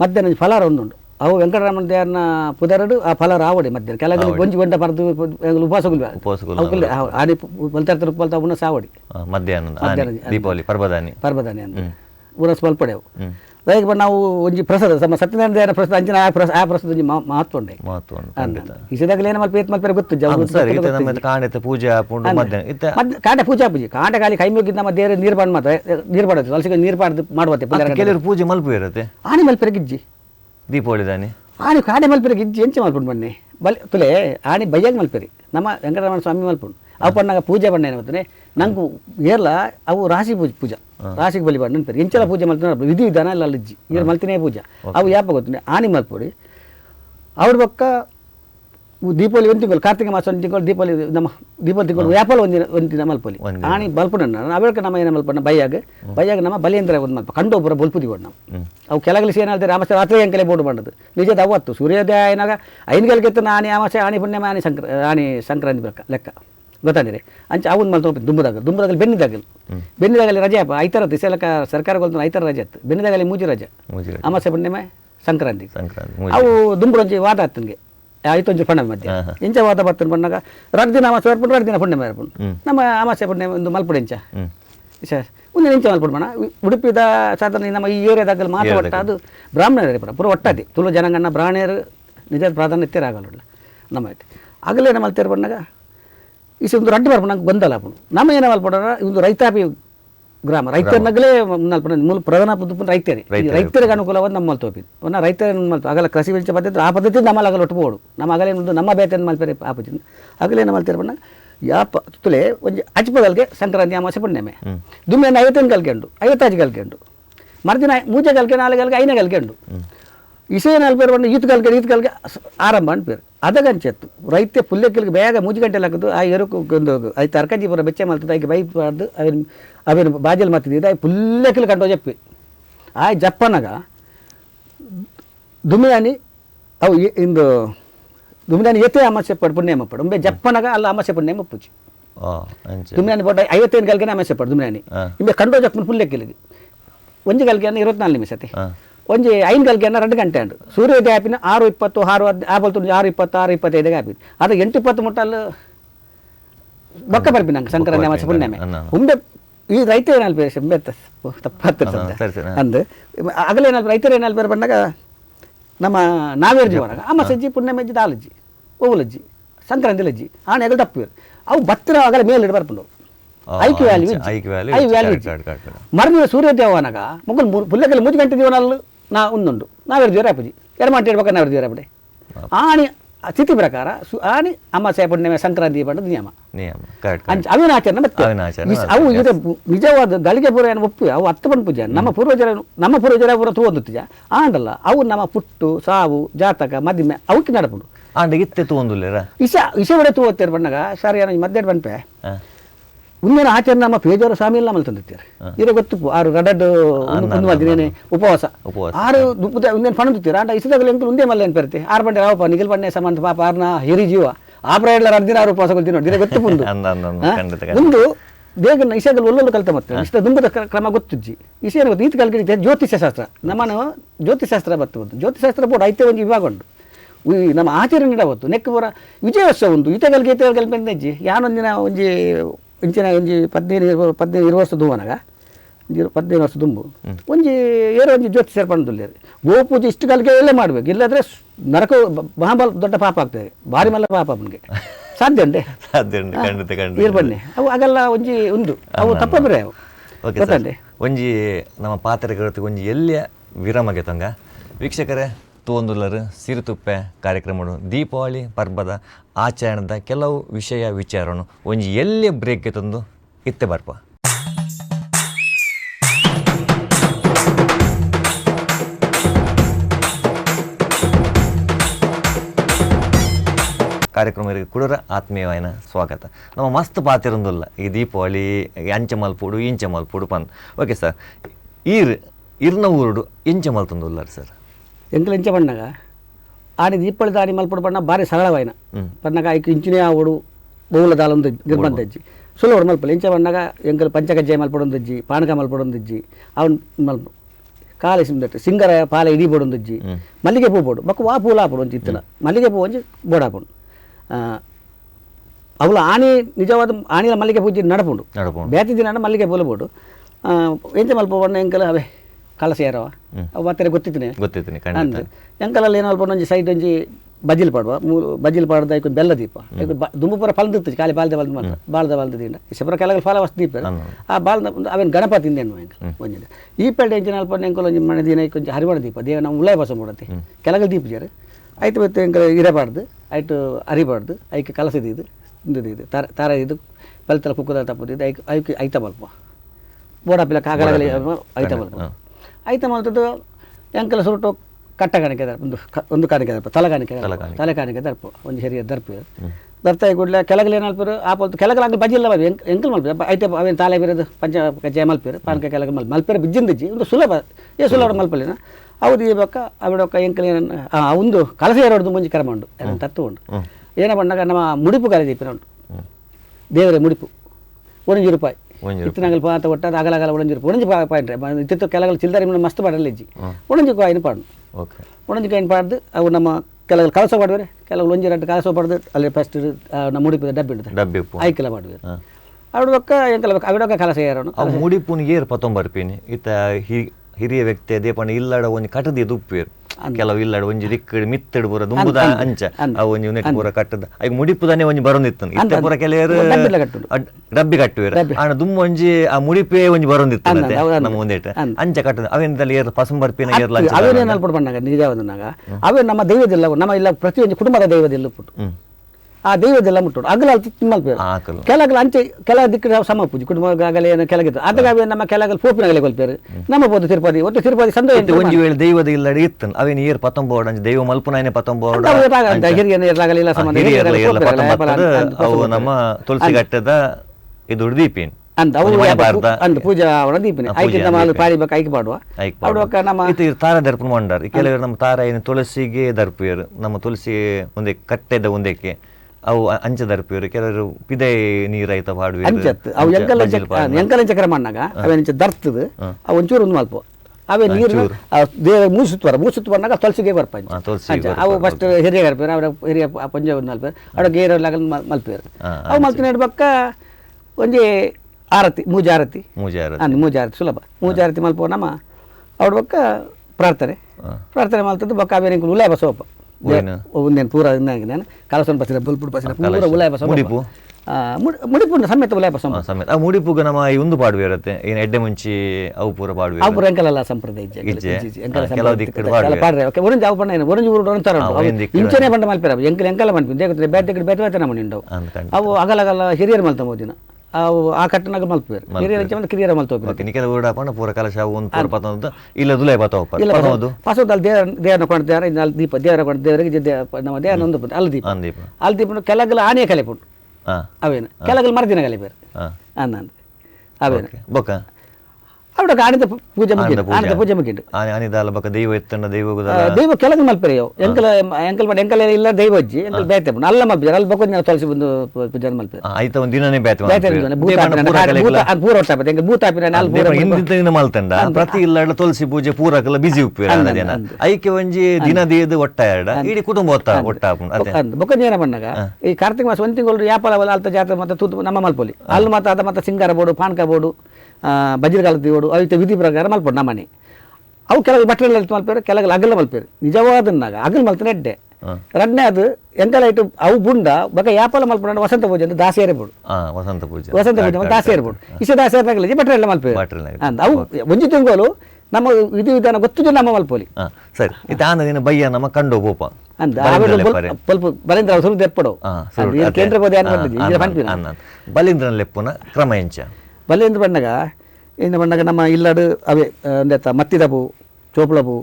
ಮಧ್ಯಾಹ್ನ ಒಂಜಿ ಫಲಾರ ಒಂದುಂಡು ಅವು ವೆಂಕಟರಾಮನ್ ದೇವರನ್ನ ಪುದರಡು ಆ ಫಲಾರ ಆವಡಿ ಮಧ್ಯಾಹ್ನ. ಕೆಳಗಲಿ ಗೊಂಜಿ ಗಂಟೆ ಪರದು ಉಪವಾಸಗಳು ಉಪವಾಸಗಳು ಆಡಿ ಬಲ್ತಾರ್ತಾರೆ ಉಪ್ಪಲ್ತ ಉನ್ನ ಸಾವಡಿ ಮಧ್ಯಾಹ್ನ. ದೀಪಾವಳಿ ಪರ್ಬದಾನಿ ಪರ್ಬದಾನಿ ಅಂತ. ಊರ ಸ್ವಲ್ಪಡೆವು ದಯಗೆ ನಾವು ಒಂಜಿ ಪ್ರಸಾದ ನಮ್ಮ ಸತ್ಯನಾರಾಯಣ ದೇವರ ಪ್ರಸಾದ ಅಂಚಿನ ಆ ಪ್ರಸಾದ ಆ ಪ್ರಸಾದ ಒಂಜಿ ಮಹತ್ವ ಉಂಡೆ ಮಹತ್ವ ಉಂಟು ಖಂಡಿತ. ಇಸದಾಗಲಿ ಏನು ಮಲ್ಪ ಏತ್ ಗೊತ್ತು ಜವ ಸರ್ ಇತ್ತೆ ನಮ್ಮ ಪೂಜೆ ಪುಂಡು ಮದ್ದೆ ಇತ್ತೆ ಮತ್ತೆ ಕಾಂಡೆ ಪೂಜಾ ಪೂಜೆ ಕಾಂಡೆ ಖಾಲಿ ಕೈ ಮುಗಿದ ನಮ್ಮ ದೇವರ ನೀರು ಬಾಡ್ ಮಾತ್ರ ನೀರು ಬಾಡೋದು ಅಲ್ಸಿಗೆ ನೀರು ಬಾಡ್ದು ಮಾಡುವತ್ತೆ ಕೆಲವರು ಪೂಜೆ ಮಲ್ಪು ಇರುತ್ತೆ? ಆನೆ ಮಲ್ಪೆರೆ ಗಿಜ್ಜಿ ದೀಪಾವಳಿ ದಾನಿ? ಆನೆ ಕಾಡೆ ಮಲ್ಪೆರೆ ಗಿಜ್ಜಿ ಎಂಚ ಮಲ್ಪುಂಡು ಬನ್ನಿ. ಬಲ್ ತುಲೆ ಆನೆ ಬಯ್ಯಾಗ ಮಲ್ಪೆರಿ ನಮ್ಮ ವೆಂಕಟರಮಣ ಸ್ವಾಮಿ ಮಲ್ಪುಂಡು ಅವು ಪಣ್ಣಾಗ ಪೂಜೆ ಬಣ್ಣ ಏನು ನಂಗೆ ಏರ್ಲ ಅವು ರಾಶಿ ಪೂಜೆ ಪೂಜಾ. ರಾಶಿಗೆ ಬಲಿ ಬಣ್ಣ ಅಂತಾರೆ. ಎಂಚಲ ಪೂಜೆ ಮಲ್ತಾರೆ ವಿಧಿ ವಿಧಾನ ಇಲ್ಲ ಅಲ್ಲಿಜ್ಜಿ ಇವ್ರು ಮಲ್ತಿನೇ ಪೂಜಾ. ಅವು ಯಾಪ ಗೊತ್ತನೆ ಆನೆ ಮಲ್ಪೊಡಿ ಅವ್ರ ಪಕ್ಕ ದೀಪಾವಳಿ ಒಂದು ತಿಂಗಳು ಕಾರ್ತಿಕ ಮಾಸ ಒಂದು ತಿಂಗಳು ದೀಪಾವಳಿ ನಮ್ಮ ದೀಪಾವಳಿ ತಿಂಗಳು ವ್ಯಾಪಾರ ಒಂದಿನ ಒಂದಿನ ಮಲ್ಪೊಲಿ ಮಲ್ಪಲಿ ಆಣಿ ಬಲ್ಪುಣ ಅವಳಕ್ಕೆ ನಮ್ಮ ಏನು ಮಲ್ಪಣ್ಣ ಬೈಯಾಗ. ಬೈಯಾಗ ನಮ್ಮ ಬಲಿಯಂದ್ರ ಒಂದು ಮಲ್ಪ ಕಂಡೊಬ್ಬರ ಬಲ್ಪುದಿ ನಾವು. ಹ್ಮ್. ಅವು ಕೆಳಗಲಿಸಿ ಏನಾದ್ರೆ ರಾಮಸ ರಾತ್ರಿ ಅಂಕಲೆ ಬೋರ್ಡ್ ಮಾಡೋದು ನಿಜದ ಅವತ್ತು ಸೂರ್ಯೋದಯ ಏನಾಗ ಐನ್ಗಲ್ಗೆತ್ತ ಆನೆ ಅಮಾಸೆ ಆಣಿ ಪುಣ್ಯಮ ಆಣಿ ಸಂಕ್ರ ಆಣಿ ಸಂಕ್ರಾಂತಿ ಲೆಕ್ಕ. ಗೊತ್ತಾಂದಿರಿ ಅಂಚ ಅವನ್ ಮಲ್ತ ದುಂಬದಾಗ ದುಂಬದಾಗ ಬೆನ್ನಿದಾಗ ಬೆನ್ನಿದಾಗಲಿ. ರಜೆ ಅಪ್ಪ ಐತರ ದಿಸಲಕ ಸರ್ಕಾರಗಳು ಐತರ ರಜೆ ಇತ್ತು ಬೆನ್ನಿದಾಗಲಿ ಮೂಜಿ ರಜೆ. ಅಮಾಸೆ ಪುಣ್ಯಮ ಸಂಕ್ರಾಂತಿ. ಅವು ದುಂಬುಡೊಂಜಿ ವಾದ ಆತನ್ಗೆ ಐತೊಂಜಿ ಪಣ್ಣ ಮಧ್ಯೆ. ಇಂಚ ವಾದ ಬರ್ತನ ಪಣ್ಣಾಗ ಎರಡು ದಿನ ಅಮಾಸೆ ಬರ್ಪುಂಡು ಎರಡು ದಿನ ಪುಣ್ಯಮ ಬರ್ಪುಂಡು ನಮ್ಮ ಅಮಾಸೆ ಪುಣ್ಯ ಒಂದು ಮಲ್ಪುಡು ಇಂಚ ಸರ್ ಒಂದು ನಿಂಚ ಮಲ್ಪುಡು ಬಣ್ಣ ಉಡುಪಿದ ಸಾಧಾರಣ ನಮ್ಮ ಈ ಏರಿಯಾದಾಗ ಮಾತ್ರ ಒಟ್ಟ ಅದು ಬ್ರಾಹ್ಮಣರೇ ಪುರ ಪೂರ ಒಟ್ಟಾದಿ. ತುಳು ಜನಗಣ್ಣ ಬ್ರಾಹ್ಮಣರು ನಿಜ ಪ್ರಾಧಾನ್ಯತೆ ಆಗಲ್ಲ ನಮ್ಮ ಐತೆ. ಆಗಲೇ ನಮ್ಮ ಅಲ್ತೇರು ಬಂದಾಗ ಈ ಒಂದು ರಡ್ಡು ಬರ್ಪ ನಂಗೆ ಬಂದಲ್ಲ ಅಪ್ಪನು ನಮ್ಮ ಏನ ಮಲ್ಪಡೋರ ಒಂದು ರೈತಾಪಿ ಗ್ರಾಮ ರೈತರನ್ನಾಗಲೇ ಮಲ್ಪಡ ಮೂಲ ಪ್ರಧಾನ ಪುದ್ದು ರೈತರೇ ಈ ರೈತರಿಗೆ. ಅನುಕೂಲವಾದ ನಮ್ಮ ಮಲ್ತೋಪಿ ಒನ್ನ ರೈತರ ಮಲ್ತು ಆಗಲ್ಲ ಕೃಷಿ ವೆಚ್ಚ ಪದ್ಧತಿ ಆ ಪದ್ಧತಿ ನಮ್ಮಲ್ಲಿ ಆಗಲ್ಲ ಒಟ್ಟುಬೋದು ನಮ್ಮ ಆಗಲೇ ಒಂದು ನಮ್ಮ ಬೇತೆ ಆ ಪದ್ಧತಿ. ಆಗಲೇ ನಮ್ಮ ಮಲ್ತೇರು ಬಣ್ಣ ಯಾಪ ತುಲೆ ಒಂದು ಅಜ್ಪದಲ್ಗೆ ಸಂಕ್ರಾಂತಿ ಅಮಾಸೆ ಪುಣ್ಯಮೆ ದುಮ್ಮೆಯನ್ನು ಐವತ್ತೈದು ಕಲ್ಕೊಂಡು ಐವತ್ತೈದು ಕಲ್ಕೊಂಡು ಮರುದಿನ ಮೂಜೆ ಕಲ್ಕೆ ನಾಲ್ಕು ಕಲ್ಕೆ ಐನೇ ಕಲ್ಕೊಂಡು ಇಸೇ ನಾಲ್ ಬಣ್ಣ ಈತ್ ಕಲ್ಕೆ ಈತ್ ಕಲ್ಕೆ ಆರಂಭ ಪೇರು. ಅದಗಂಚೆತ್ತು. ರೈತ ಪುಲ್ಲೆಕ್ಕಲ್ಗೆ ಬೇಗ ಮೂಜಿ ಗಂಟೆ ಹಾಕಿದ್ದು ಆ ಎರುಕು ಒಂದು ಐ ತರಕಾರಿ ಪೂರ ಬೆಚ್ಚ ಮಾಡ್ತದೆ ಆಯ್ಕೆ ಬೈ ಮಾಡ್ದು ಅವನ್ ಅವನು ಬಾಜಲ್ ಮಾಡ್ತಿದ್ದ ಆಯ್ ಪುಲ್ಲೆಕ್ಕಲ್ ಕಂಡು ಜಪ್ಪಿ. ಆಯ್ ಜಪ್ಪನಾಗ ದುಮಿಯಾನಿ ಅವು ಇಂದು ದುಮಿಯಾನಿ ಎತ್ತೇ ಅಮಾಸೆ ಪಡ್ ಪುಣ್ಯ ಮಪ್ಪಡು. ಒಮ್ಮೆ ಜಪ್ಪನಾಗ ಅಲ್ಲ ಅಮಾಸೆ ಪುಣ್ಯ ಮಪ್ಪುಚಿ ಆ ಪಟ್ಟ ಐವತ್ತೈದು ಗಲ್ಗೆನೇ ಅಮಾಸೆ ಪಡ್ ದುಮಿಯಾನಿ ಇಮ್ಮೆ ಇಂಬೆ ಕಂಡೋ ಜಪ್ಪನ ಪುಲ್ಲೆಕ್ಕಿಲಿಗೆ ಒಂಜಿ ಗಲ್ಗೆ ಅನ್ನ ಇರುವತ್ನಾಲ್ಕು ನಿಮಿಷತೆ ಹಾ ಒಂಜಿ ಐನ್ ಗಲ್ಗೆ ಅನ್ನ ಎರಡು ಗಂಟೆ ಅಂಡು ಸೂರ್ಯೋದಯ ಆಪಿನ ಆರು ಇಪ್ಪತ್ತು ಆರು ಹದ್ ಆಪಲ್ ತುಣಿ ಆರು ಇಪ್ಪತ್ತು ಆರು ಇಪ್ಪತ್ತೈದಿಗೆ ಆಪಿನ ಅದು ಎಂಟು ಇಪ್ಪತ್ತು ಮುಟ್ಟಲ್ಲಿ ಬಕ್ಕ ಬರ್ಬಿ ನಂಗೆ ಸಂಕ್ರಾಂತಿ ಅಮಾವಾಸ್ಯೆ ಪುಣ್ಯಮೆ. ಉಂಬೆ ಈ ರೈತರು ಏನಲ್ಲಿ ಬೇರೆ ಶಂಬೆ ತಪ್ಪಾಗ್ತದೆ. ಅಂದು. ಆಗಲೇ ಏನಾಲ್ ರೈತರು ಏನಲ್ಲಿ ಬೇರೆ ಬಂದಾಗ ನಮ್ಮ ನಾವೇರ್ಜಿ ಹೊರಗ ಅಮಾಸಜ್ಜಿ ಪುಣ್ಯಮಜ್ಜಿ ದಾಲಜ್ಜಿ ಓವಲಜ್ಜಿ ಸಂಕ್ರಾಂತಿ ಲಜ್ಜಿ ಆನೆಗಳು ತಪ್ಪು ಅವು ಬತ್ತಿರ ಆಗಲೇ ಮೇಲೆ ಬರ್ಕೊಂಡು I Q value I. Value. ಮರದಿನ ಸೂರ್ಯೋದಯವನಾಗ ಮುಗ್ಗಲ್ ಪುಲ್ಲಕಲ್ಲಿ ಮುಜ್ ಗಂಟೆ ದಿವನಲ್ಲು ನಾ ಒಂದುಂಡು ನಾವೆರಡು ದೇವರ ಅಪ್ಪಜಿ ಎರಡು ಮಾಡಿ ಇಡ್ಬೇಕು ನಾವೆರಡು ದೇವರ ಬಿಡೆ ಆಣಿ ಸ್ಥಿತಿ ಪ್ರಕಾರ ಆಣಿ ಅಮಾಸೆ ಪುಣ್ಯಮೆ ಸಂಕ್ರಾಂತಿ ಪಂಡದ ನಿಯಮ. ಅವಿನ ಆಚರಣೆ ಮತ್ತೆ ಅವು. ಇದೆ ನಿಜವಾದ ಗಳಿಗೆ ಪೂರ ಏನು ಒಪ್ಪು ಅವು ಹತ್ತು ಬಂದು ಪೂಜೆ. ನಮ್ಮ ಪೂರ್ವಜರ ನಮ್ಮ ಪೂರ್ವಜರ ಪೂರ ತೂವೊಂದುತ್ತಿಜ ಆಂಡಲ್ಲ ಅವು ನಮ್ಮ ಪುಟ್ಟು ಸಾವು ಜಾತಕ ಮದಿಮೆ ಅವಕ್ಕೆ ನಡಪುಡು ಆಂಡ ಇತ್ತೆ ತೂಂದುಲ್ಲೇರ ಇಸ ಇಸ ಒಡೆ ತೂವತ್ತೇರು ಬಣ್ಣಗ ಸರ್ ಏನೋ ಮಧ್ಯಾಹ್ನ ಬಂದ್ಪೆ. ಮುಂದಿನ ಆಚರಣೆ ನಮ್ಮ ಪೇಜಾರು ಸ್ವಾಮಿ ಎಲ್ಲ ಮಲ್ ತಂದಿರ್ತಾರೆ. ಇದು ಗೊತ್ತು ಆರು ರಡಡ್ ಒಂದು ಉಪವಾಸ. ಉಪವಾಸ. ಆರು ದುಪ್ಪದ ಒಂದೇನು ಪಣ ತುತ್ತೀರ ಆಟ ಇಸದಾಗಲಿ ಎಂಟು ಒಂದೇ ಮಲ್ಲ ಏನು ಪೇರ್ತಿ ಆರು ಬಂಡೆ ರಾವಪ್ಪ ನಿಖಿಲ್ ಪಣ್ಣೆ ಸಂಬಂಧ ಪಾಪ ಆರ್ನ ಹಿರಿ ಜೀವ. ಆ ಅರ್ದಿನ ಆರು ಉಪವಾಸ ಕೊಡ್ತೀನಿ ನೋಡಿ ಗೊತ್ತು [LAUGHS] ಮುಂದು. ಒಂದು ಬೇಗ ಇಸೆಗಳು ಒಳ್ಳೊಳ್ಳೆ ಕಲಿತ ಮತ್ತೆ. ಇಷ್ಟ ದುಂಬದ ಕ್ರ- ಕ್ರಮ ಗೊತ್ತಿಜ್ಜಿ. ಇಸೇನು ಗೊತ್ತು. ಈತ ಕಲ್ಕಿಡಿತೆ ಜ್ಯೋತಿಷ್ಯ ಶಾಸ್ತ್ರ. ನಮ್ಮನು ಜ್ಯೋತಿಷಾಸ್ತ್ರ ಬತ್ತು ಜ್ಯೋತಿಷ್ಯ ಜ್ಯೋತಿಷಾಸ್ತ್ರ ಬೋರ್ಡ್ ಐತೆ ಒಂದು ವಿಭಾಗ ಉಂಟು. ನಮ್ಮ ಆಚರಣೆ ಬತ್ತು ನೆಕ್ಕ ಬರ ವಿಜಯೋತ್ಸವ ಒಂದು ಈತ ಕಲ್ಗೆ ಈತ ಕಲ್ಗೆ ಬಂದಜ್ಜಿ ಯಾನೊಂದಿನ ಒಂಜಿ ಇಂಚಿನ ಒಂಜಿ ಪದ್ದೇನು ಪದ್ನೈದು ಇರುವ ವರ್ಷ ದುವನಗ ಪದ್ನೈದು ವರ್ಷ ದುಂಬು. ಒಂಜಿ ಏರೋ ಒಂಜಿ ಜ್ಯೋತಿ ಸೇರ್ಪಣದಲ್ಲಿ ಗೋಪೂಜೆ ಇಷ್ಟು ಕಾಲಕ್ಕೆ ಎಲ್ಲೇ ಮಾಡಬೇಕು. ಇಲ್ಲಾದ್ರೆ ನರಕ ಮಹಾಬಲ ದೊಡ್ಡ ಪಾಪ ಆಗ್ತದೆ. ಭಾರಿ ಮಲ್ಲ ಪಾಪ ಅವನಿಗೆ. [LAUGHS] ಸಾಧ್ಯ ಉಂಟೆ? ಸಾಧ್ಯ ಬನ್ನಿ ಅವು ಆಗಲ್ಲ ಒಂಜಿ ಉಂಡು ಅವು ತಪ್ಪಬ್ರೆ ಅವು. ಓಕೆ ಒಂಜಿ ನಮ್ಮ ಪಾತ್ರಕರ್ತಿ ಒಂಜಿ ಎಲ್ಲಿಯ ವಿರಾಮಗೆ ತಂಗ? ವೀಕ್ಷಕರೇ ತೋಂದುಲರು ಸಿರಿತುಪ್ಪೆ ಕಾರ್ಯಕ್ರಮಡು ದೀಪಾವಳಿ ಪರ್ಬದ ಆಚರಣದ ಕೆಲವು ವಿಷಯ ವಿಚಾರನು ಒಂಜಿ ಎಲ್ಲಿಯ ಬ್ರೇಕ್ಗೆ ತಂದು ಇತ್ತೆ ಬರ್ಪ. ಕಾರ್ಯಕ್ರಮರಿಗೆ ಕುಡರ ಆತ್ಮೀಯವಾಯಿನ ಸ್ವಾಗತ. ನಮ್ಮ ಮಸ್ತ್ ಪಾತಿರೊಂದುಲ್ಲ, ಈ ದೀಪಾವಳಿ ಅಂಚೆ ಮಲ್ಪುಡು ಇಂಚೆ ಮಲ್ಪುಡು ಪಂದ್. ಓಕೆ ಸರ್ ಈರ್ ಇರ್ನ ಊರುಡು ಇಂಚೆ ಮಲ್ತೊಂದುಲ್ಲಾರ ಸರ್ ಎಂಕಲ್ ಎಂಚ ಬಣ್ಣಗ ಆಡಿ ದೀಪಾವಳಿ ದಾರಿ ಮಲ್ಪಡು ಬಣ್ಣ ಭಾರಿ ಸರಳವಾಯಿನ ಹ್ಮ್. ಬಣ್ಣಗ ಐಕ್ ಇಂಚಿನೇ ಆವಡು ಬಹುಲ ದಾಲ ಒಂದು ಗಿರ್ಬಂದಜ್ಜಿ ಸುಲಭ ಮಲ್ಪಲ್ ಎಂಚ ಬಣ್ಣಗ ಎಂಕಲ್ ಪಂಚಕಜ್ಜಾಯ ಮಲ್ಪಡೊಂದಜ್ಜಿ ಪಾನಕ ಮಲ್ಪಡೊಂದಜ್ಜಿ ಅವನ್ ಮಲ್ಪ ಕಾಲಿ ಸಿಂದಟ್ಟು ಸಿಂಗರ ಪಾಲ ಇಡೀ ಬೋಡೊಂದಜ್ಜಿ ಹ್ಮ್. ಮಲ್ಲಿಗೆ ಪೂ ಬೋಡು ಬಕ್ಕ ವಾ ಪೂಲ ಹಾಪಡು ಒಂಚಿ ಇತ್ತಲ ಮಲ್ಲಿಗೆ ಪೂ ಒಂಜಿ ಬೋಡಾಪುಂಡು ಅವಳು ಆಣಿ ನಿಜವಾದ ಆಣಿಲ ಮಲ್ಲಿಗೆ ಪೂಜೆ ನಡಪುಂಡು ನಡಪುಂಡು ಬೇತಿ ದಿನ ಮಲ್ಲಿಗೆ ಪೂಲ ಬೋಡು ಕಳಸ ಯಾರವ ಮತ್ತೆ ಗೊತ್ತಿತ್ತನೆ. ಗೊತ್ತಿದ್ದೀನಿ ಖಂಡಿತ. ಅಂದ್. ಎಂಕಲಲ್ಲಿ ಏನೋ ಅಲ್ಪ ಒಂಜಿ ಸೈಡ್ ಒಂಜಿ ಬಜಿಲ್ ಪಾಡುವ ಮೂರು ಬಜಿಲ್ ಪಾಡ್ದ ಐಕು ಬೆಲ್ಲ ದೀಪ. ಐಕು ಫಲ ದುಂಬು ಪೂರ ಫಲದಿತ್ತು ಖಾಲಿ ಬಾಲ್ದ ಬಾಲ್ದ ಮಾತ್ರ. ಬಾಲ್ದ ಬಾಲ್ದ ದಿಂಡ ಇಸಪುರ ಕೆಳಗೆ ಫಲ ವಸ್ತು ದೀಪ ಆ ಬಾಲ್ದ ಅವೇನು ಗಣಪತಿ ಇಂದೇನು ಎಂಕಲ್ ಒಂಜಿನ ಈ ಪೇಟೆ ಎಂಜಿನ ಅಲ್ಪ ಎಂಕಲ್ ಒಂಜಿ ಮನೆ ದಿನ ಐಕು ಹರಿವಾಣ ದೀಪ. ದೇವ ನಾವು ಉಳ್ಳೆ ಬಸ ಮೂಡತ್ತೆ ಕೆಳಗೆ ದೀಪ ಜಾರ. ಆಯ್ತು ಮತ್ತೆ ಎಂಕಲ್ ಇರಬಾರ್ದು ಆಯ್ತು ಅರಿಬಾರ್ದು ಐಕೆ ಕಲಸದಿದ್ದು ಇಂದು ಇದು ತರ ತಾರ ಇದು ಪಲ್ತಲ ಕುಕ್ಕದ ತಪ್ಪದಿದ್ದು ಐಕ್ ಐಕ್ ಐತ ಬಲ್ಪ ಬೋಡಾಪಿಲ್ಲ ಕಾಗಲಗಲಿ ಐತ ಬಲ್ಪ ಐತ ಮಾಡ್ತದ್ದು ಎಂಕಲ ಸುರುಟು ಕಟ್ಟ ಕಾಣಿಕೆ ದರ್ಪ ಒಂದು ಒಂದು ಕಾಣಿಕೆ ದರ್ಪ ತಲೆ ಕಾಣಿಕೆ ದರ್ಪ. ತಲೆ ಕಾಣಿಕೆ. ದರ್ಪ ಒಂದು ಹಿರಿಯ ದರ್ಪ ದರ್ತ ಕೂಡಲೇ ಕೆಳಗಲಿ ಏನು ಆ ಪೊಲ್ತು ಕೆಳಗಲ ಆಗಲಿ ಬಾವಿ ಎಂಕ್ ಎಂಕಲ್ ಮಲ್ಪರು ಐತೆ ಅವೇನು ತಾಲೆ ಬೀರದು? ಪಂಚ ಕಜ್ಜಾಯ ಮಲ್ಪಿರು ಪಾನಕ ಕೆಳಗೆ ಮಲ್ ಮಲ್ಪೇರು ಬಿಜ್ಜಿಂದಿಜ್ಜಿ ಒಂದು ಸುಲಭ ಏ ಸುಲಭ ಮಲ್ಪಲಿನ ಅವ್ದು ಈ ಬಕ್ಕ ಅವಿಡೊಕ್ಕ ಎಂಕಲ್ ಏನು ಒಂದು ಕಲಸ ಎರಡು ಮುಂಜಿ ಕ್ರಮ ಉಂಡು ಅದನ್ನು ತತ್ತು ಉಂಡು ಏನ ಬಂದಾಗ ನಮ್ಮ ಮುಡಿಪು ಕಾಲ ದೀಪಿನ ಉಂಟು ದೇವರ ಮುಡಿಪು. ಒಂದು ರೂಪಾಯಿ. ಪಾತ ಒಟ್ಟಾದ ಅಗಲ ಅಗಲ ಒಣಂಜಿ ರೂಪಾಯಿ ಒಣಂಜಿ ಪಾಯಿಂಟ್ ಇತ್ತಿತ್ತು ಕೆಳಗಲ್ ಚಿಲ್ಲರೆ ಮೀನು ಮಸ್ತ್ ಪಾಡಲ್ಲ ಇಜ್ಜಿ ಒಣಂಜಿ ಕಾಯಿನ ಪಾಡು ಓಕೆ. ಒಣಂಜಿ ಕಾಯಿನ ಪಾಡ್ದು? ಅವು ನಮ್ಮ ಕೆಲವು ಕಲಸ ಪಾಡುವರೆ? ಕೆಲವು ಒಂಜಿ ಎರಡು ಕಲಸ ಪಾಡ್ದು ಅಲ್ಲಿ ಫಸ್ಟ್ ನಮ್ಮ ಮುಡಿಪಿದ ಡಬ್ಬಿ ಇಡ್ತಾರೆ ಡಬ್ಬಿ ಐಕೆಲ್ಲ ಮಾಡುವೆ ಅವಡಕ್ಕ ಎಂಕಲ ಅವಡಕ್ಕ ಕಲಸ ಏರೋಣ ಏರ್ ಪತ್ತೊಂಬರ್ಪೀನಿ ಇತ್ತ ಹಿರಿಯ ವ್ಯಕ್ತಿ ದೇಪಣ ಇಲ್ಲಡ ಒಂದು ಕಟದಿ ದುಪ್ಪೇರು ಕೆಲವು ಇಲ್ಲ ಒಂಜಿ ದಿಕ್ಕಡ್ ಮಿತ್ತಡ್ ಪೂರ ದುಂಬುದ ಅಂಚ. ಆ ಒಂಜಿ ನೆಟ್ ಪೂರ ಕಟ್ಟದ. ಐಗ ಮುಡಿಪುದನೆ ಒಂಜಿ ಬರೊಂದಿತ್ತು ಇತ್ತೆ ಪೂರ ಕೆಲವರು. ಡಬ್ಬಿ ಕಟ್ಟುವೇರು. ಆಣ ದುಮ್ಮ ಒಂಜಿ ಆ ಮುಡಿಪೇ ಒಂಜಿ ಬರೊಂದಿತ್ತು ಇತ್ತು ಅವು ನಮ್ಮ ಒಂದೇಟ. ಅಂಚ ಕಟ್ಟದ. ಅವೇನದಲ್ಲಿ ಏರ್ ಪಸಂಬರ್ಪಿನ ಏರ್ ಲಂಚ ಅವೇನೇನು ಅಲ್ಪಡು ಬಂದಾಗ ಅವೇ ನಮ್ಮ ದೈವದಿಲ್ಲ ನಮ್ಮ ಇಲ್ಲ ಪ್ರತಿಯೊಂದು ಕುಟುಂಬದ ದೈವದಿಲ್ಲ ಪುಟ್ಟು. ಆ ದೈವದೆಲ್ಲ ಮುಟ್ಟೋಡು. ಅಗಲ ತಿಮ್ಮಲ್ಪೇರು ಕೆಳಗಲ ಅಂಚೆ ಕೆಲ ದಿಕ್ಕಿನ ಸಮ ಪೂಜೆ ಕುಟುಂಬಗಾಗಲೇ ಕೆಳಗಿತ್ತು ಅದಕ್ಕೆ ನಮ್ಮ ಕೆಳಗಲ್ ಪೋಪಿನಗಲೆ ಕೊಲ್ಪೇರು. ನಮ್ಮ ಬೋದು ತಿರುಪತಿ ಒಟ್ಟು ತಿರುಪತಿ ಸಂದ ಒಂದು ವೇಳೆ ದೈವದ ಇಲ್ಲ ಇತ್ತನ್ ಅವೇನ್ ಏರ್ ಪತ್ತೊಂಬೋರ್ಡ್ ಅಂಚ ದೈವ ಮಲ್ಪುನಾಯನೆ ಪತ್ತೊಂಬೋರ್ಡ್ ಹಿರಿಯ ಇರಲಾಗಲಿಲ್ಲ ಸಂಬಂಧ ಅವು ನಮ್ಮ ತುಳಸಿ ಘಟ್ಟದ ಇದು ದೀಪಿನ್ ಅಂತ ಅವು ಅಂದ್ ಪೂಜಾ ಅವನ ದೀಪನೆ. ಐಕೆ ನಮ್ಮ ಪಾರಿಬೇಕು ಐಕೆ ಮಾಡುವ ಐಕ್ ಮಾಡುವಾಗ ನಮ್ಮ ಇದು ತಾರ ದರ್ಪಣ ಮಾಡಾರ ಕೆಲವರು ನಮ್ಮ ತಾರ ಏನು ತುಳಸಿಗೆ ದರ್ಪಿಯರು ನಮ್ಮ ತುಳಸಿ ಒಂದೇ ಕಟ್ಟೆದ ಒಂದಕ್ಕೆ ಅವು ಅ- ಅಂಚ ದರ್ಪಿಯರು ಕೆಲವರು ಪಿದೆ ನೀರೈತ ಪಾಡುವೆ ಅಂಚತ್. ಅವು ಎಂಕಲ್ ಎಂಕಲ್ ಚಕ್ರ ಮಣ್ಣಾಗ ಅವೇನು ದರ್ತದ ಅವು ಒಂಚೂರು ಒಂದು ಮಲ್ಪ. ಅವೇ ನೀರು ದೇವ ಮೂಸುತ್ತುವರ ಮೂಸುತ್ತು ಬಂದಾಗ ತುಳಸಿಗೆ ಬರ್ಪಂಚ ಅವು ಫಸ್ಟ್ ಹಿರಿಯ ಗರ್ಪೇರು ಅವರ ಹಿರಿಯ ಪ- ಪಂಜ ಒಂದು ಮಲ್ಪೇರು ಅವರ ಗೇರ್ ಮಲ್ಪೇರು ಆ, ಅವು ಮಲ್ತಿ ನೆಡ್ಬಕ್ಕ ಒಂಜಿ ಆರತಿ ಮೂಜ ಆರತಿ ಮೂಜಾರ ಮೂಜ ಮೂಜಾರತಿ ಸುಲಭ. ಮೂಜಾರತಿ ಮಲ್ಪ ನಮ್ಮ ಅವ್ರ ಬಕ್ಕ ಪ್ರಾರ್ಥನೆ. ಪ್ರಾರ್ಥನೆ ಮಲ್ತದ್ದು ಬಕ್ಕ ಅವೇನು ಉಲಾಯ ಬಸವಪ್ಪ? ಒಂದೇನು ಪೂರ ನಾನು. ಕಲಸನ್ ಬಸಿರ ಬಲ್ಪುಡ್ ಬಸಿರ ಪೂರ ಉಲಾಯ ಬಸವ ಮುಡಿಪು? ಮುಡಿಪುಂಡ ಸಮೇತ ಉಲಾಯ ಬಸವ ಸಮೇತ ಆ ಮುಡಿಪುಗ ನಮ್ಮ ಈ ಒಂದು ಪಾಡುವೆ ಇರುತ್ತೆ. ಏನು ಎಡ್ಡೆ ಮುಂಚಿ ಅವು ಪೂರ ಪಾಡುವೆ ಅವು ಪೂರ ಎಂಕಲೆಲ್ಲ ಸಂಪ್ರದಾಯ ಕೆಲವು ದಿಕ್ಕುಡು. ಪಾಡ್ವೆ. ಪಾಡ್ರೆ ಓಕೆ ಒರಂಜಿ ಅವು ಪಣ್ಣ ಏನು ಒರಂಜಿ ಊರು. ಅವು ಇಂಚನೆ ಬಂಡ ಮಲ್ಪಿರ ಎಂಕಲ ಎಂಕಲ ಮಲ್ಪಿನ ದೇಗತ್ರೆ ಬೇರೆ ಬೇತೆ ನಮ್ಮ ನಿಂಡವು ಅಂದ್ಕೊಂಡು ಅವು ಅಗಲಗಲ ಅಗಲ ಹಿರಿಯರು ಮಲ್ತ ಮೋದಿನ ಅವು ಆ ಕಟ್ಟನಾಗ ಮಲ್ಪೇರು ಹಿರಿಯರ ಬಂದು ಕಿರಿಯರ ಮಲ್ತೋಗ್ಬೇಕು ಓಕೆ ನಿಕೆಲ ಪೂರ ಕಲಶ ಅವು ಒಂದು ಪೂರ ಪತ್ತೊಂದು ಇಲ್ಲ ದುಲೈ ಇಲ್ಲ ದೇವರ ದೇವರನ್ನ ಕೊಂಡು ದೇವರ ಅಲ್ಲಿ ದೀಪ ದೇವರ ಕೊಂಡು ದೇವರಿಗೆ ನಮ್ಮ ದೇವರ ಒಂದು ಅಲ್ಲಿ ದೀಪ. ಅಲ್ಲಿ ದೀಪ. ಕೆಳಗಲ ಆನೆಯ ಕಲೆ ಪುಟ್ಟು ಅವೇನು? ಕೆಳಗಲ್ ಮರದಿನ ಕಲೆ ಬೇರೆ ಅಂದ ಅವೇನು? ಬೊಕ್ಕ? അവിടെ ആനന്ദ പൂജ ಆನಂದ ಮುಗಿಂಡು ಪೂಜೆ. ಆನಂದ ಪೂಜೆ ಮುಗಿಂಡು ಆನೆ ಅನಿದಾಲ ಬಕ ದೈವ ಎತ್ತಂಡ ದೈವಗುದ ದೈವ ಕೆಳಗೆ ಮಲ್ಪರೆ ಅವು ಎಂಕಲ ಎಂಕಲ್ ಮಾಡಿ ಎಂಕಲ್ ಇಲ್ಲ ದೈವ ಅಜ್ಜಿ ಎಂಕಲ್ ಬೇತೆ ಬಂದು ಅಲ್ಲ ಮಲ್ಪಿದ್ದಾರೆ ಅಲ್ಲಿ ಬಕೊಂಡು ನಾವು ತೊಲಸಿ ಬಂದು ಪೂಜೆ ಮಲ್ಪಿದ್ದಾರೆ ಆಯ್ತ ಒಂದ್ ದಿನನೇ ಬ್ಯಾತ್ ಬೇತೆ ಬಂದು ಭೂತ ಹಾಪಿನ ಭೂತ ಅದು ಪೂರ ಹೊಟ್ಟ ಎಂಕಲ್ ಭೂತ ಹಾಪಿನ ನಾಲ್ಕು ಪೂರ ಹಿಂದಿನ ಮಲ್ತಂಡ ಪ್ರತಿ ಇಲ್ಲಾಡ ತುಳಸಿ ಪೂಜೆ ಪೂರಕಲ್ಲ ಬಿಜಿ ಉಪ್ಪಿರ ದಿನ ಐಕೆ ಒಂಜಿ ದಿನ ದೇದು ಒಟ್ಟ ಎರಡ ಇಡೀ ಕುಟುಂಬ ಒತ್ತ ಒಟ್ಟ ಆಪುಂಡು. ಅದೇ ಅಂದ್ ಬೊಕ್ಕ ನೇರ ಬಂದಾಗ ಈ ಕಾರ್ತಿಕ ಮಾಸ ಒಂದು ತಿಂಗಳು ಯಾಪಲ ಅವಲ್ಲ ಅಲ್ತ ಜಾತ್ರೆ ಮತ್ತೆ ತೂತು ನಮ್ಮ ಮಲ್ಪೊಲಿ ಅಲ್ಲಿ ಮತ್ತೆ ಅದ ಮತ್ತೆ ಸಿಂಗಾರ ಬೋಡು ಪಾನಕ ಬೋಡು ಬಜ್ರಗಾಲತಿ ಬೋಡು ಅವಿತ ವಿಧಿ ಪ್ರಕಾರ ಮಲ್ಪೊಡು ನಮ್ಮನೆ ಅವು ಕೆಲವು ಬಟ್ಟೆಗಳಲ್ಲಿ ಮಲ್ಪೇರು ಕೆಲವು ಅಗಲ ಮಲ್ಪೇರು ನಿಜವಾದನ್ನಾಗ ಅಗಲ್ ಮಲ್ತನ ಎಡ್ಡೆ. ರಡ್ನೆ ಅದು ಎಂಕಲ ಇಟ್ಟು ಅವು ಬುಂಡ ಬಕ ಯಾಪಲ ಮಲ್ಪಡ ವಸಂತ ಪೂಜೆ ಅಂತ ದಾಸಿಯರೇ ಬೋಡು ವಸಂತ ಪೂಜೆ. ವಸಂತ ಪೂಜೆ ದಾಸಿಯರ್ ಬೋಡು ಇಷ್ಟ ದಾಸಿಯರ್ನಾಗಲಿ ಬಟ್ಟೆ ಎಲ್ಲ ಮಲ್ಪೇರು ಅವು ಒಂಜಿ ತಿಂಗಳು ನಮ್ಮ ವಿಧಿ ವಿಧಾನ ಗೊತ್ತಿದ್ದು ನಮ್ಮ ಮಲ್ಪೋಲಿ ಸರಿ. ಇದು ಆನ ದಿನ ಬಯ್ಯ ನಮ್ಮ ಕಂಡು ಬೋಪ. ಸ್ವಲ್ಪ ಬಲಿಂದ್ರ ಸುರು ಅದೇ. ಕೇಂದ್ರ ಬೋಧೆ. ಬಲಿಂದ್ರನ ಲೆಪ್ಪುನ ಕ್ರಮ ಎಂಚ. ಬಲಿಂದ್ರ ಬಣ್ಣಗ ಇಂದ ಬಣ್ಣಗ ನಮ್ಮ ಇಲ್ಲಡು ಅವೇ ಅಂದೆತ್ತ ಮತ್ತಿದಬು ಪೂ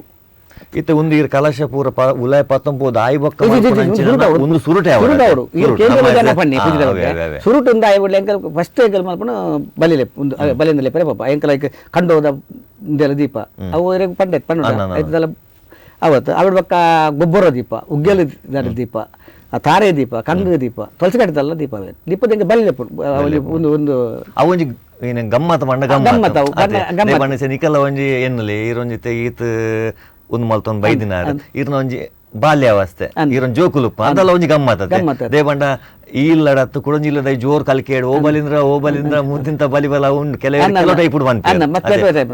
ಇತ್ತ ಒಂದು ಈ ಕಲಶ ಪೂರ ಪ- ಉಲಾಯ್ ಪತ್ತೊಂಬುದು ಆಯ್ ಬಕ್ಕ ಒಂದು ಸುರುಟೆ ಅವರು. ಸುರುಟು. ಒಂದು ಒಂದು ಆಯ್ಬಿಡ್ಲಿ ಎಂಕಲ್ ಫಸ್ಟ್ ಎಂಕಲ್ ಮಾಡ್ಕೊಂಡು ಬಲಿ ಲೆಪ್ ಒಂದು ಬಲಿಂದ ಲೆಪ್ಪರೆ ಪಾಪ ಎಂಕಲ್ ಕಂಡೋದ ಇದೆಲ್ಲ ದೀಪ. ಅವು ಪಂಡೆ ಪಂಡ. ಆಯ್ತದಲ್ಲ ಅವತ್ತು ಅವಳ ಪಕ್ಕ ಗೊಬ್ಬರ ದೀಪ ಉಗ್ಗೆಲ ದೀಪ ಆ ತಾರೆ ದೀಪ ಕಂಗ ದೀಪ ತುಳಸಿ ಕಟ್ಟಿದಲ್ಲ ದೀಪ ದೀಪದ ಎಂಗೆ ಬಲಿ ಲೆಪ್ಪು ಒಂದು ಒಂದು ಅವೊಂಜಿ ಏನು ಗಮ್ಮತ್ ಮಂಡ ಗಮ್ಮತ್. ಗಮ್ಮತ್ ಅವು. ಅದೇ. ಗಮ್ಮತ್. ದೇ ಬಣ್ಣ ನಿಕಲ ಒಂಜಿ ಎನ್ನಲೆ ಈರೊಂಜಿತೆ ಈತ್ ಒಂದು ಮಲ್ತೊಂದು ಬೈದಿನ ಇರ್ನ ಒಂಜಿ ಬಾಲ್ಯಾವಸ್ಥೆ ಇರೊಂದು ಜೋಕುಲುಪ್ಪ. ಅದೆಲ್ಲ ಒಂಜಿ ಗಮ್ಮತ್ ಅದೇ. ಬಂಡ ಇಲ್ಲಡತ್ತು ಕುಡಂಜಿಲ್ಲದ ಜೋರ್ ಕಲ್ಕೇಡು ಓಬಲಿಂದ್ರ ಓಬಲಿಂದ್ರ ಮುಂದಿಂತ ಬಲಿಬಲ ಉಂಡು ಕೆಲವು ಟೈಪ್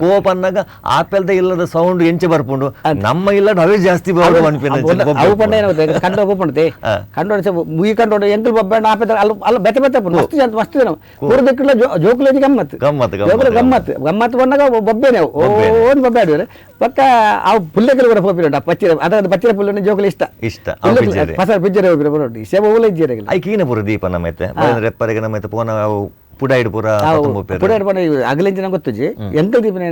ಕೋಪ ಅನ್ನಗ ಆಪೆಲ್ದ ಇಲ್ಲದ ಸೌಂಡ್ ಎಂಚೆ ಬರ್ಪುಂಡು. ನಮ್ಮ ಇಲ್ಲ ಅವೇ ಜಾಸ್ತಿ ಕಂಡ ಏನಾಗುತ್ತೆ ಕಂಡು ಮುಗಿ ಕಂಡು ಎಂಕಲ್ ಬಬ್ಬಣ್ಣ ನಾಪೆ ಅಲ್ಲ ಅಲ್ಲ ಬೆತ್ತ ಬೆತ್ತ ಮಸ್ತ್ ಜನ ಮಸ್ತ್ ಜನ. ಪೂರ್ವದಕ್ಕಿಲ್ಲ ಜೋಕುಲೇಜಿ ಗಮ್ಮತ್. ಗಮ್ಮತ್ ಜೋಕುಲ ಗಮ್ಮತ್. ಗಮ್ಮತ್. ಬಂದಾಗ ಬೊಬ್ಬೆನೆ ಓ ಓನ್ ಬೊಬ್ಬೆ ಆಡಿದ್ರೆ ಪಕ್ಕ ಆ ಪುಲ್ಲೆಗಳು ಕೂಡ ಹೋಗ್ಬಿಡ ಪಚ್ಚಿರ ಅದ್ರ ಬಚ್ಚಿರ ಪುಲ್ಲನೆ ಜೋಕುಲ ಇಷ್ಟ. ಇಷ್ಟ. ಪಸರ್ ಪಿಜ್ಜರ ಬರೋಡಿ ಸೇವ ಊಲ ಇಜ್ಜಿರಗಿಲ್ಲ ಐಕೀನ ಪುರ ದೀಪ ನಮ್ಮೈತೆ ರೆಪ್ಪರಿಗೆ ನಮ್ಮ ಪೋನ ಪುಡಾಯಿಡ್ ಪುರ ಪುಡಾಯಿಡ್ ಪೇರು. ಪುಡ ಹಿಡ್ಕೊಂಡು ಅಗಲಿಂಚಿನ ಗೊತ್ತುಜಿ ಎಂಕಲ್ ದೀಪನ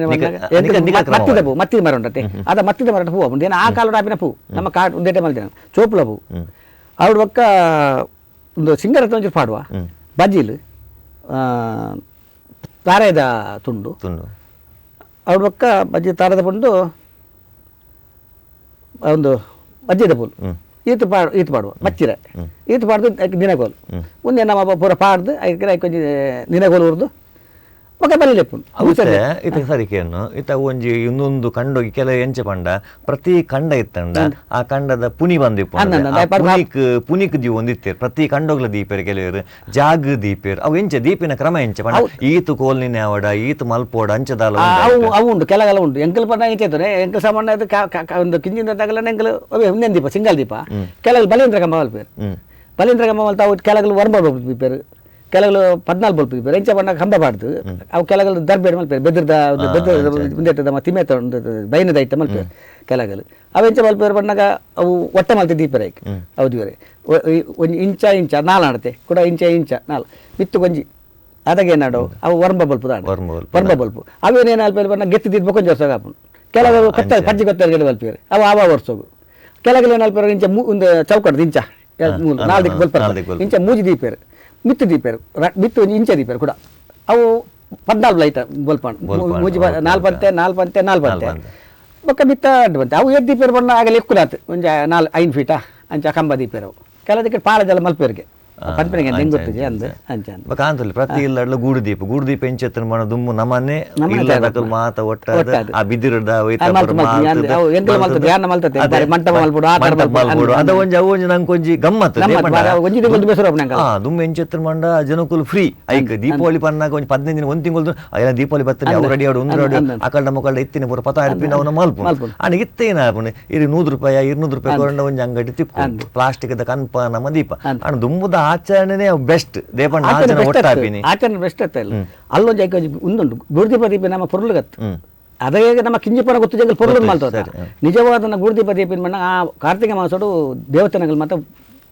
ಮತ್ತಿದ ಪೂ ಮತ್ತಿದ ಮರ ಉಂಟತೆ ಅದ ಮತ್ತಿದ ಮರ ಹೂ ಉಂಟು. ಆ ಕಾಲದ ಆಪಿನ ಪೂ. ನಮ್ಮ ಕಾ ಟೈಮ್ ಅಲ್ಲಿ ಚೋಪ್ಲ ಪೂ. ಅವ್ರ ಒಕ್ಕ ಒಂದು ಸಿಂಗರ ಒಂಚೂರು ಪಾಡುವ. ಬಜಿಲ್ ಆ, ತಾರೆದ ತುಂಡು. ತುಂಡು. ಅವ್ರ ಒಕ್ಕ ಬಜ್ಜಿ ತಾರದ ಪುಂಡು ಒಂದು ಬಜ್ಜಿದ ಪೂಲ್. ಈತು ಪಾಡು ಈತು ಪಾಡುವ ಮಚ್ಚಿರ. ಈತು ಪಾಡ್ದು ದಿನಗೋಲು. ಮುಂದೆ ನಮ್ಮ ಪೂರ ಪಾಡ್ದು ಅದಕ್ಕೆ ದಿನಗೋಲು ಉರ್ದು. ಒಕ್ಕ ಬಲ್ಲಿ ಲೆಪ್ಪುಂಡು ಅವತ್ತೆ ಇತ ಸರಿಕೆಯನ್ನು ಇತ ಒಂಜಿ ಇನ್ನೊಂದು ಕಂಡೋಗಿ ಕೆಲವು ಎಂಚ ಪಂಡ ಪ್ರತಿ ಕಂಡ ಇತ್ತಂಡ ಆ ಕಂಡದ ಪುನಿ ಬಂದಿಪ್ಪು ಪುನಿಕ್ ಪುನಿಕ್ ದೀಪ ಒಂದಿತ್ತೇರು ಪ್ರತಿ ಕಂಡೋಗ್ಲ ದೀಪೇರ್ ಕೆಲವರು ಜಾಗ್ ದೀಪೇರ್ ಅವು ಎಂಚ ದೀಪಿನ ಕ್ರಮ ಎಂಚ ಪಂಡ. ಈತು ಕೋಲ್ನಿನ ಅವಡ ಈತು ಮಲ್ಪೋಡ ಅಂಚದಾಲ ಅವು ಅವು ಉಂಟು ಕೆಲಗೆಲ್ಲ ಉಂಟು. ಎಂಕಲ್ ಪಂಡ ಇರ್ತದೆ ಎಂಕಲ್ ಸಾಮಾನ್ಯ ಒಂದು ಕಿಂಜಿಂದ ತಗಲ ಎಂಕಲ್ ಒಂದೇ ದೀಪ ಸಿಂಗಲ್ ದೀಪ. ಕೆಲವು ಬಲೇಂದ್ರ ಕಂಬ ಮಲ್ಪೇರು. ಬಲೇಂದ್ರ ಕಂಬ ಮಲ್ತ ಅವು ಕೆಲಗಳು ವರ್ಮ ಬಲ್ಪ್ ಪೀಪೇರು ಕೆಲಗಳು ಪದ್ನಾಲ್ ಬಲ್ಪ್ ಎಂಚ ಬಣ್ಣ ಕಂಬ ಬಾಡ್ದು. ಅವು ಕೆಲಗಳು ದರ್ಬೇಡ್ ಮಲ್ಪೇರು ಬೆದ್ರದ ಬೆದ್ರ ಮುಂದೆ ದಮ ತಿಮ್ಮೆ ಒಂದು ಬೈನದ ಐತ ಮಲ್ಪೇರು ಕೆಲಗಳು ಅವು ಎಂಚ ಮಲ್ಪೇರು ಬಣ್ಣಗ ಅವು ಒಟ್ಟ ಮಲ್ತೆ ದೀಪರ ಹೌದು ಇವರೇ. ಒಂದು ಇಂಚ ಇಂಚ ನಾಲ್ ಆಡತೆ ಕೂಡ ಇಂಚ ಇಂಚ ನಾಲ್. ಬಿತ್ತು ಗೊಂಜಿ. ಅದಾಗೆ ನಾಡು ಅವು ವರ್ಮ ಬಲ್ಪು ದಾಡ ವರ್ಮ ಬಲ್ಪು. ಅವೇನೇನು ಅಲ್ಪ ಬಣ್ಣ? ಗೆತ್ತಿ ದಿದ್ದು ಬಕೊಂಜ ವರ್ಷ ಹಾಪುಂಡು ಕೆಲವರು ಕತ್ತ ಪಜ್ಜಿ ಗಿಡ ಬಲ್ಪೇರು ಅವು ಆವ ವರ್ಷಗು. ಕೆಲಗಳು ಏನು ಅಲ್ಪೇರು ಇಂಚ ಮೂ- ಒಂದು ಚೌಕಡ್ದು ಇಂಚ. ಹಾ, ನಾಲ್ಕು ಹಾ, ಬಲ್ಪ ಇಂಚ ಮೂಜಿ ದೀಪೇರು ಮಿತ್ತು ದೀಪರು ಮಿತ್ತು ಇಂಚ ದೀಪರು ಕೂಡ. ಅವು ಪದ್ನಾಲ್ಕು ಲೈಟ್ ಬಲ್ಪಾಣ್ ಮುಜಿ ಮೂಜಿ ಓಕೆ, ನಾಲ್ ಪಂತೆ ನಾಲ್ ಪಂತೆ ನಾಲ್ ಪಂತೆ ನಾಲ್ ಪಂತೆ. ಬೊಕ್ಕ ಮಿತ್ತ ಅಡ್ಡು ಬಂತೆ ಅವು ಎದ್ದು ದೀಪರು ಬಣ್ಣ ಆಗಲಿ ಎಕ್ಕುಲಾತು ಒಂಜ ನಾಲ್ ಐದು ಫೀಟ ಅಂಚ ಕಂಬ ದೀಪರು ಅವು ಕೆಲದಕ್ಕೆ ಪಾಳದೆಲ್ಲ ಮಲ್ಪೇರಿಗೆ ಪಂಪಿನಗೆ ಹೆಂಗೆ ಗೊತ್ತಿದೆ ಪ್ರತಿ ಇಲ್ಲಡ್ಲ ಗೂಡುದೀಪ ಗೂಡುದೀಪ ಎಂಚೆತ್ತನ ಮನ ದುಮ್ಮು ನಮನೆ ಇಲ್ಲ ಮಾತ ಒಟ್ಟಾದ ಆ ಬಿದ್ದಿರದ ಮಂಟಪ ಮಲ್ಪುಡು ಮಲ್ಪುಡು ಅದ ಒಂಜಿ ಅವು ಒಂಜಿ ನಂಗೆ ಒಂಜಿ ಗಮ್ಮತ್ ಒಂಜಿ ದುಮ್ಮು ಎಂಚೆತ್ತನ ಮಂಡ? ಜನಕುಲ್ ಫ್ರೀ ಐಕ ದೀಪಾವಳಿ ಪನ್ನಾಗ ಒಂಜಿ ಪದ್ನೈದು ದಿನ ಒಂದು ತಿಂಗಳು ಅಯ್ಯ ದೀಪಾವಳಿ ಅವ್ರು ರೆಡಿ ಆಡು ಒಂದು ಅಕಲ್ಡ ಮಕ್ಕಳ ಇತ್ತಿನ ಪೂರ ಪತ ಹಿಡ್ಪಿನ ಅವನ ಮಲ್ಪು ಅಣ್ಣ ಇತ್ತೇನ ಆಪಣೆ ಇರಿ ನೂರು ರೂಪಾಯಿ ಇರ್ನೂರು ರೂಪಾಯಿ ಕೊರಂಡ ಒಂಜಿ ಅಂಗಡಿ ತಿಕ್ಕು ಪ್ಲಾಸ್ಟಿಕ್ ದ ಕನ್ಪ ನಮ್ಮ ದೀಪ ಅಣ್ಣ ದುಮ್ಮುದ ಆಚರಣೆನೇ ಬೆಸ್ಟ್ ದೇಪಣ್ಣ ಆಚರಣೆ ಆಚರಣೆ ಒಟ್ಟಾಪಿನಿ ಆಚರಣೆ ಬೆಸ್ಟ್ ಅಲ್ಲ. ಇಲ್ಲ ಅಲ್ಲೊಂದು ಐಕ ಒಂದುಂಟು ಪ್ರದೀಪ ದೀಪ ನಮ್ಮ ಪೊರ್ಲುಗತ್ತು. ಹ್ಮ್. ಅದೇ ನಮ್ಮ ಕಿಂಜಿಪನ ಗೊತ್ತು ಜಂಗಲ್ ಹ್ಮ್. ನಿಜವಾದ ಗುರುದಿ ಬಣ್ಣ ಆ ಕಾರ್ತಿಕ ಮಾಸಡು ದೇವತನಗಳು ಮತ್ತೆ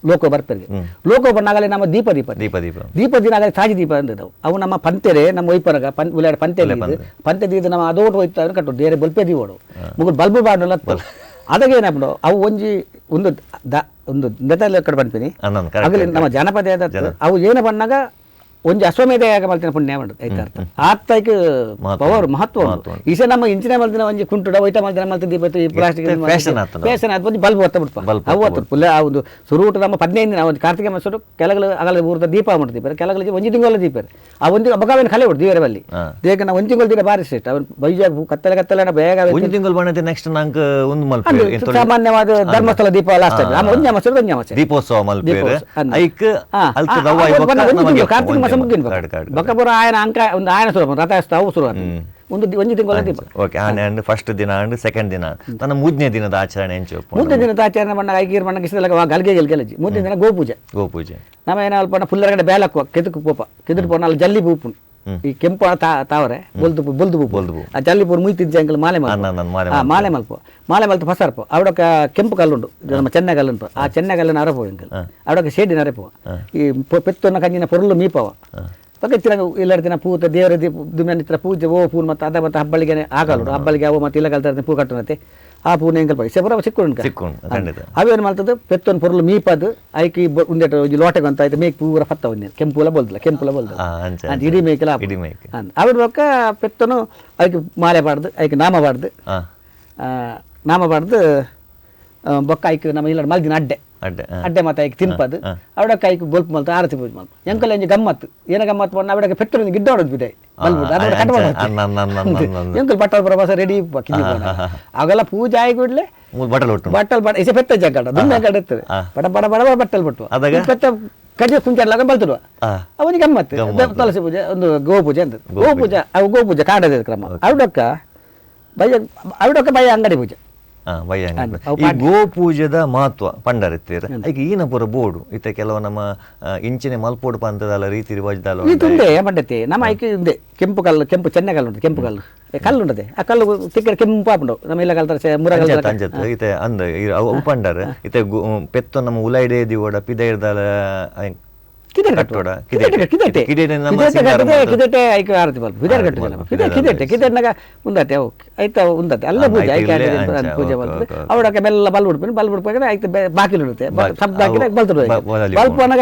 ಲೋಕ ಬರ್ತಾರೆ ಲೋಕ ಬಣ್ಣಾಗಲೇ ನಮ್ಮ ದೀಪ ದೀಪ ದೀಪ ದೀಪ ದೀಪ ದಿನ ಆಗಲೇ ತಾಜಿ ದೀಪ ಅಂದಿದ್ದವು. ಅವು ನಮ್ಮ ಪಂತೆರೆ ನಮ್ಮ ವೈಪರಗ ಪನ್ ಪಂತೆಲೆ ಪಂತೆ ದೀಪ ನಮ್ಮ ಅದೋಟು ಹೋಯ್ತಾ ಕಟ್ಟು ಬೇರೆ ಬಲ್ಪೆ ದೀವೋಡು. ಮುಗಿದು ಬಲ್ಬು ಬಾಡಲ್ಲ ಅದಾಗ ಏನಾಗ್ಬಿಡು ಅವು ಒಂಜಿ ಒಂದು ದ ಒಂದು ನೆತಲ್ಲಿ ಕಡೆ ಬಂತೀನಿ ಆಗಲಿ ನಮ್ಮ ಜನಪದ ಅವು ಏನು ಬಣ್ಣಾಗ ಒಂಜಿ ಅಶ್ವಮೇಧ ಯಾಗ ಮಲ್ತಿನ ಪುಣ್ಯ ಮಾಡುದು ಐತೆ ಅರ್ಥ? ಮಹತ್ವ. ಪವರ್ ಮಹತ್ವ ಈಸ ನಮ್ಮ ಇಂಚಿನ ಮಲ್ತಿನ ಒಂಜಿ ಕುಂಟುಡ ಒಯ್ತ ಮಲ್ತಿನ ಮಲ್ತ ದೀಪ ಈ ಪ್ಲಾಸ್ಟಿಕ್ ಫ್ಯಾಷನ್ fashion ಆತನ. ಫ್ಯಾಷನ್ ಆತ ಒಂಜಿ ಬಲ್ಬ್ ಒತ್ತ ಬಿಡ್ಪ ಅವು ಒತ್ತ ಪುಲ್ಲ ಆ ಒಂದು ಸುರುಟ ನಮ್ಮ ಪದಿನೈದು ದಿನ ಒಂದು ಕಾರ್ತಿಕ ಮಾಸರು ಕೆಲಗಲು ಅಗಲ ಊರದ ದೀಪ ಮಾಡಿ ದೀಪ ಕೆಲಗಲಿಗೆ ಒಂಜಿ ತಿಂಗಳ ದೀಪ ಆ ಒಂದು ಬಗಾವಿನ ಕಲೆ ಬಿಡು ದೀವರ ಬಲ್ಲಿ ಹಾ. ಒಂದು ನಾ ಒಂಜಿ ತಿಂಗಳ ದಿನ ಬಾರಿ ಶ್ರೇಷ್ಠ. ಅವನು ಬೈಜಾಗ ಕತ್ತಲೆ ಕತ್ತಲೆ ಬೇಗ ಒಂಜಿ ತಿಂಗಳು ಬಣ್ಣತೆ ನೆಕ್ಸ್ಟ್ ನಂಕ್ ಒಂದು ಮಲ್ಪ ಸಾಮಾನ್ಯವಾದ ಧರ್ಮಸ್ಥಳ ದೀಪ ಲಾಸ್ಟ್ ನಮ್ಮ ಒಂಜಿ ಅಮಾಸರು ಒಂಜಿ ಅಮಾಸೆ ದೀಪೋತ್ಸವ ಅಂದ್. ಐಕ್ ಕಾರ್ತಿಕ ಒಂಜಿ ಮುಗಿನ್ ಬಕ್ಕಪುರ ಆಯನ ಅಂಕ ಒಂದು ಆಯನ ಸುಲಭ ರಥ ಅವು ಶುರು. ಒಂದು ದಿ- ಒಂಜಿ ತಿಂಗಳ ದೀಪ ಓಕೆ ಆನೆ ಅಂಡ್ ಫಸ್ಟ್ ದಿನ ಅಂಡ್ ಸೆಕೆಂಡ್ ದಿನ. ನನ್ನ ಮೂರನೇ ದಿನದ ಆಚರಣೆ ಎಂಚು ಮೂರನೇ ದಿನದ ಆಚರಣೆ ಬಣ್ಣ ಐಗೀರ್ ಬಣ್ಣ ಕಿಸಿದಲ್ಲ ಗಲ್ಗೆ ಗೆಲ್ ಗೆಲಜಿ. ಮುಂದಿನ ದಿನ ಗೋಪೂಜೆ. ಗೋಪೂಜೆ. ನಮ್ಮ ಏನ ಅಲ್ಪ ಪುಲ್ಲರಗಡೆ ಬೇಲಕ್ಕ ಕೆದಕು ಪೋಪ. ಕೆದಕು ಪೋನ ಅಲ್ಲಿ ಜಲ್ಲಿ ಪೂಪುಂಡು ಈ ಕೆಂಪು ತಾವರೆ ಬೊಲ್ದು ಬುಲ್ದು ಬೊಲ್ದು ಆ ಜಲ್ಲಿ ಪೂರ್ ಮುಯ್ತಿದ್ದ ಅಂಕಲ್ ಮಾಲೆ ಮಲ್ಪ. ಮಾಲೆ ಮಲ್ಪ. ಮಾಲೆ ಮಲ್ತು ಫಸರ್ಪ ಅವಡಕ ಕೆಂಪು ಕಲ್ಲುಂಡು ನಮ್ಮ ಚೆನ್ನ ಕಲ್ಲುಂಟು. ಆ ಚೆನ್ನ ಕಲ್ಲನ್ನು ಅರಪು ಅಂಕಲ್. ಅವಡಕ ಶೇಡಿನ ಅರಪು ಈ ಪೆತ್ತನ ಪೆತ್ತೊನ್ನ ಕಂಜಿನ ಪೊರ್ಲು ಮೀಪವ ಪಕ್ಕತ್ತಿನ ಇಲ್ಲಡ್ತಿನ ಪೂತ ದೇವರ ದುಮ್ಯಾನಿತ್ರ ಪೂಜೆ ಓ ಪೂನ್ ಮತ್ತೆ ಅದ ಮತ್ತೆ ಹಬ್ಬಳಿಗೆ ಆಗಲ್ಲು ಹಬ್ಬಳಿಗೆ ಅವು ಮತ್ತೆ ಇಲ್ಲ ಕಲ್ತಾರೆ ಪೂ ಕಟ್ಟನತೆ. ಆ ಪೂನ ಎಂಕಲ್ ಪೈ ಸೆಪರ ಸಿಕ್ಕೊಂಡು ಸಿಕ್ಕೊಂಡು ಖಂಡಿತ. ಅವೇನು ಮಾಡ್ತದೆ ಪೆತ್ತೊನ್ ಪೊರ್ಲು ಮೀಪದು ಐಕಿ ಉಂದೆಟ ಒಂಜಿ ಲೋಟೆಗೆ ಅಂತ ಆಯ್ತು ಮೇಕ್ ಪೂರ ಪತ್ತ ಒಂದೇ. ಕೆಂಪುಲ ಬಲ್ದಲ್ಲ ಕೆಂಪುಲ ಅಂತ ಇಡೀ ಮೇಕೆಲ್ಲ ಇಡೀ ಮೇಕೆ. ಅವ್ರ ಬೊಕ್ಕ ಪೆತ್ತನು ಅದಕ್ಕೆ ಮಾಲೆ ಬಾಡ್ದು ಅದಕ್ಕೆ ನಾಮ ಬಾಡ್ದು ನಾಮ ಬಾಡ್ದು ಬೊಕ್ಕ ಐಕ್ ನಮ್ಮ ಇಲ್ಲ ಮಲ್ದಿನ ಅಡ್ಡೆ. ಅಡ್ಡೆ ಮತ ಐಕ್ ತಿನ್ಪದು. ಅವಡ ಐಕ್ ಗೊಲ್ಪ ಮಲ್ತ ಆರತಿ ಪೂಜೆ ಮಲ್ತ. ಎಂಕಲ್ ಎಂಜಿ ಗಮ್ಮತ್ ಏನ ಗಮ್ಮತ್ ಬಂದು ಅವಡಕ್ಕೆ ಪೆತ್ತರು ಗಿಡ್ಡ ಹೊಡೆದು ಅನ್ನ. ಎಂಕಲ್ ಬಟ್ಟಲ್ ಪ್ರವಾಸ ರೆಡಿ ಕಿಂದಿ ಅವೆಲ್ಲ ಪೂಜೆ ಆಗಿ ಬಿಡ್ಲೆ ಮೂರು ಬಟಲ್ ಒಟ್ಟು. ಬಟ್ಟಲ್ ಬಡ ಇಸೆ ಪೆತ್ತ ಜಗ್ಗಡ. ದುಮ್ಮೆ ಕಡೆ ಬಡ ಬಡ ಬಡ ಬಡ ಬಟ್ಟಲ್ ಬಿಟ್ಟು ಪೆತ್ತ ಕಜೆ ಪುಂಚಾಡ್ಲಾಗ ಬಲ್ತುಡುವ. ಅವನಿಗೆ ಗಮ್ಮತ್. ತುಳಸಿ ಪೂಜೆ ಒಂದು ಗೋ ಪೂಜೆ ಅಂತ ಗೋ ಪೂಜೆ ಅವು ಗೋ ಪೂಜೆ ಕಾಡದ ಕ್ರಮ ಅವಡಕ್ಕ ಬಯ್ಯ ಅವಡಕ್ಕ ಬಯ್ಯ ಅಂಗಡಿ ಪೂಜೆ. ಈ ಗೋ ಪೂಜೆದ ಮಹತ್ವ ಪಂಡರಿತ್ತೀರ. ಈಗ ಈನ ಪೂರ ಬೋಡು ಇತ್ತ ಕೆಲವು ನಮ್ಮ ಇಂಚಿನ ಮಲ್ಪೋಡು ಪಂತದಲ್ಲ ರೀತಿ ರಿವಾಜದಲ್ಲ ಇದು ಉಂಡೆ ಮಂಡತೆ ನಮ್ಮ ಐಕೆ ಇದೆ ಕೆಂಪು ಕಲ್ಲು ಕೆಂಪು ಚೆನ್ನ ಕಲ್ಲು ಉಂಟು ಕೆಂಪು ಕಲ್ಲು. ಕಲ್ಲು ಉಂಟದೆ. ಆ ಕಲ್ಲು ತಿಕ್ಕರೆ ಕೆಂಪು ಆಪುಂಡು ನಮ್ಮ ಇಲ್ಲ ಕಲ್ತರ ಮುರ ಅಂಜತ್ ಇತ್ತೆ ಅಂದ ಅವು ಪಂಡರ್ ಇತ್ತೆ ಪೆತ್ತು ನಮ್ಮ ಉಲೈಡೆ ದಿವಡ ಪಿದೈರ್ದಲ ಕಿದೆಟ್. ಆರತಿ ಬಲ್ಪು ಕಟ್ಟು ಕಿದೆ ಕಿದೆಟೆ ಉಂದತೆ ಉಂದತೆ ಅಲ್ಲ ಪೂಜೆ ಐಕೆ ಪೂಜೆ. ಅವಡಕ್ಕೆ ಬೆಲ್ಲ ಬಲ್ ಬಿಡ್ಬೇಕು ಬಲ್ ಬಿಡ್ಬೇಕಾದ್ರೆ ಐತೆ ಇಡುತ್ತೆ ಹಾಕಿದ್ರೆ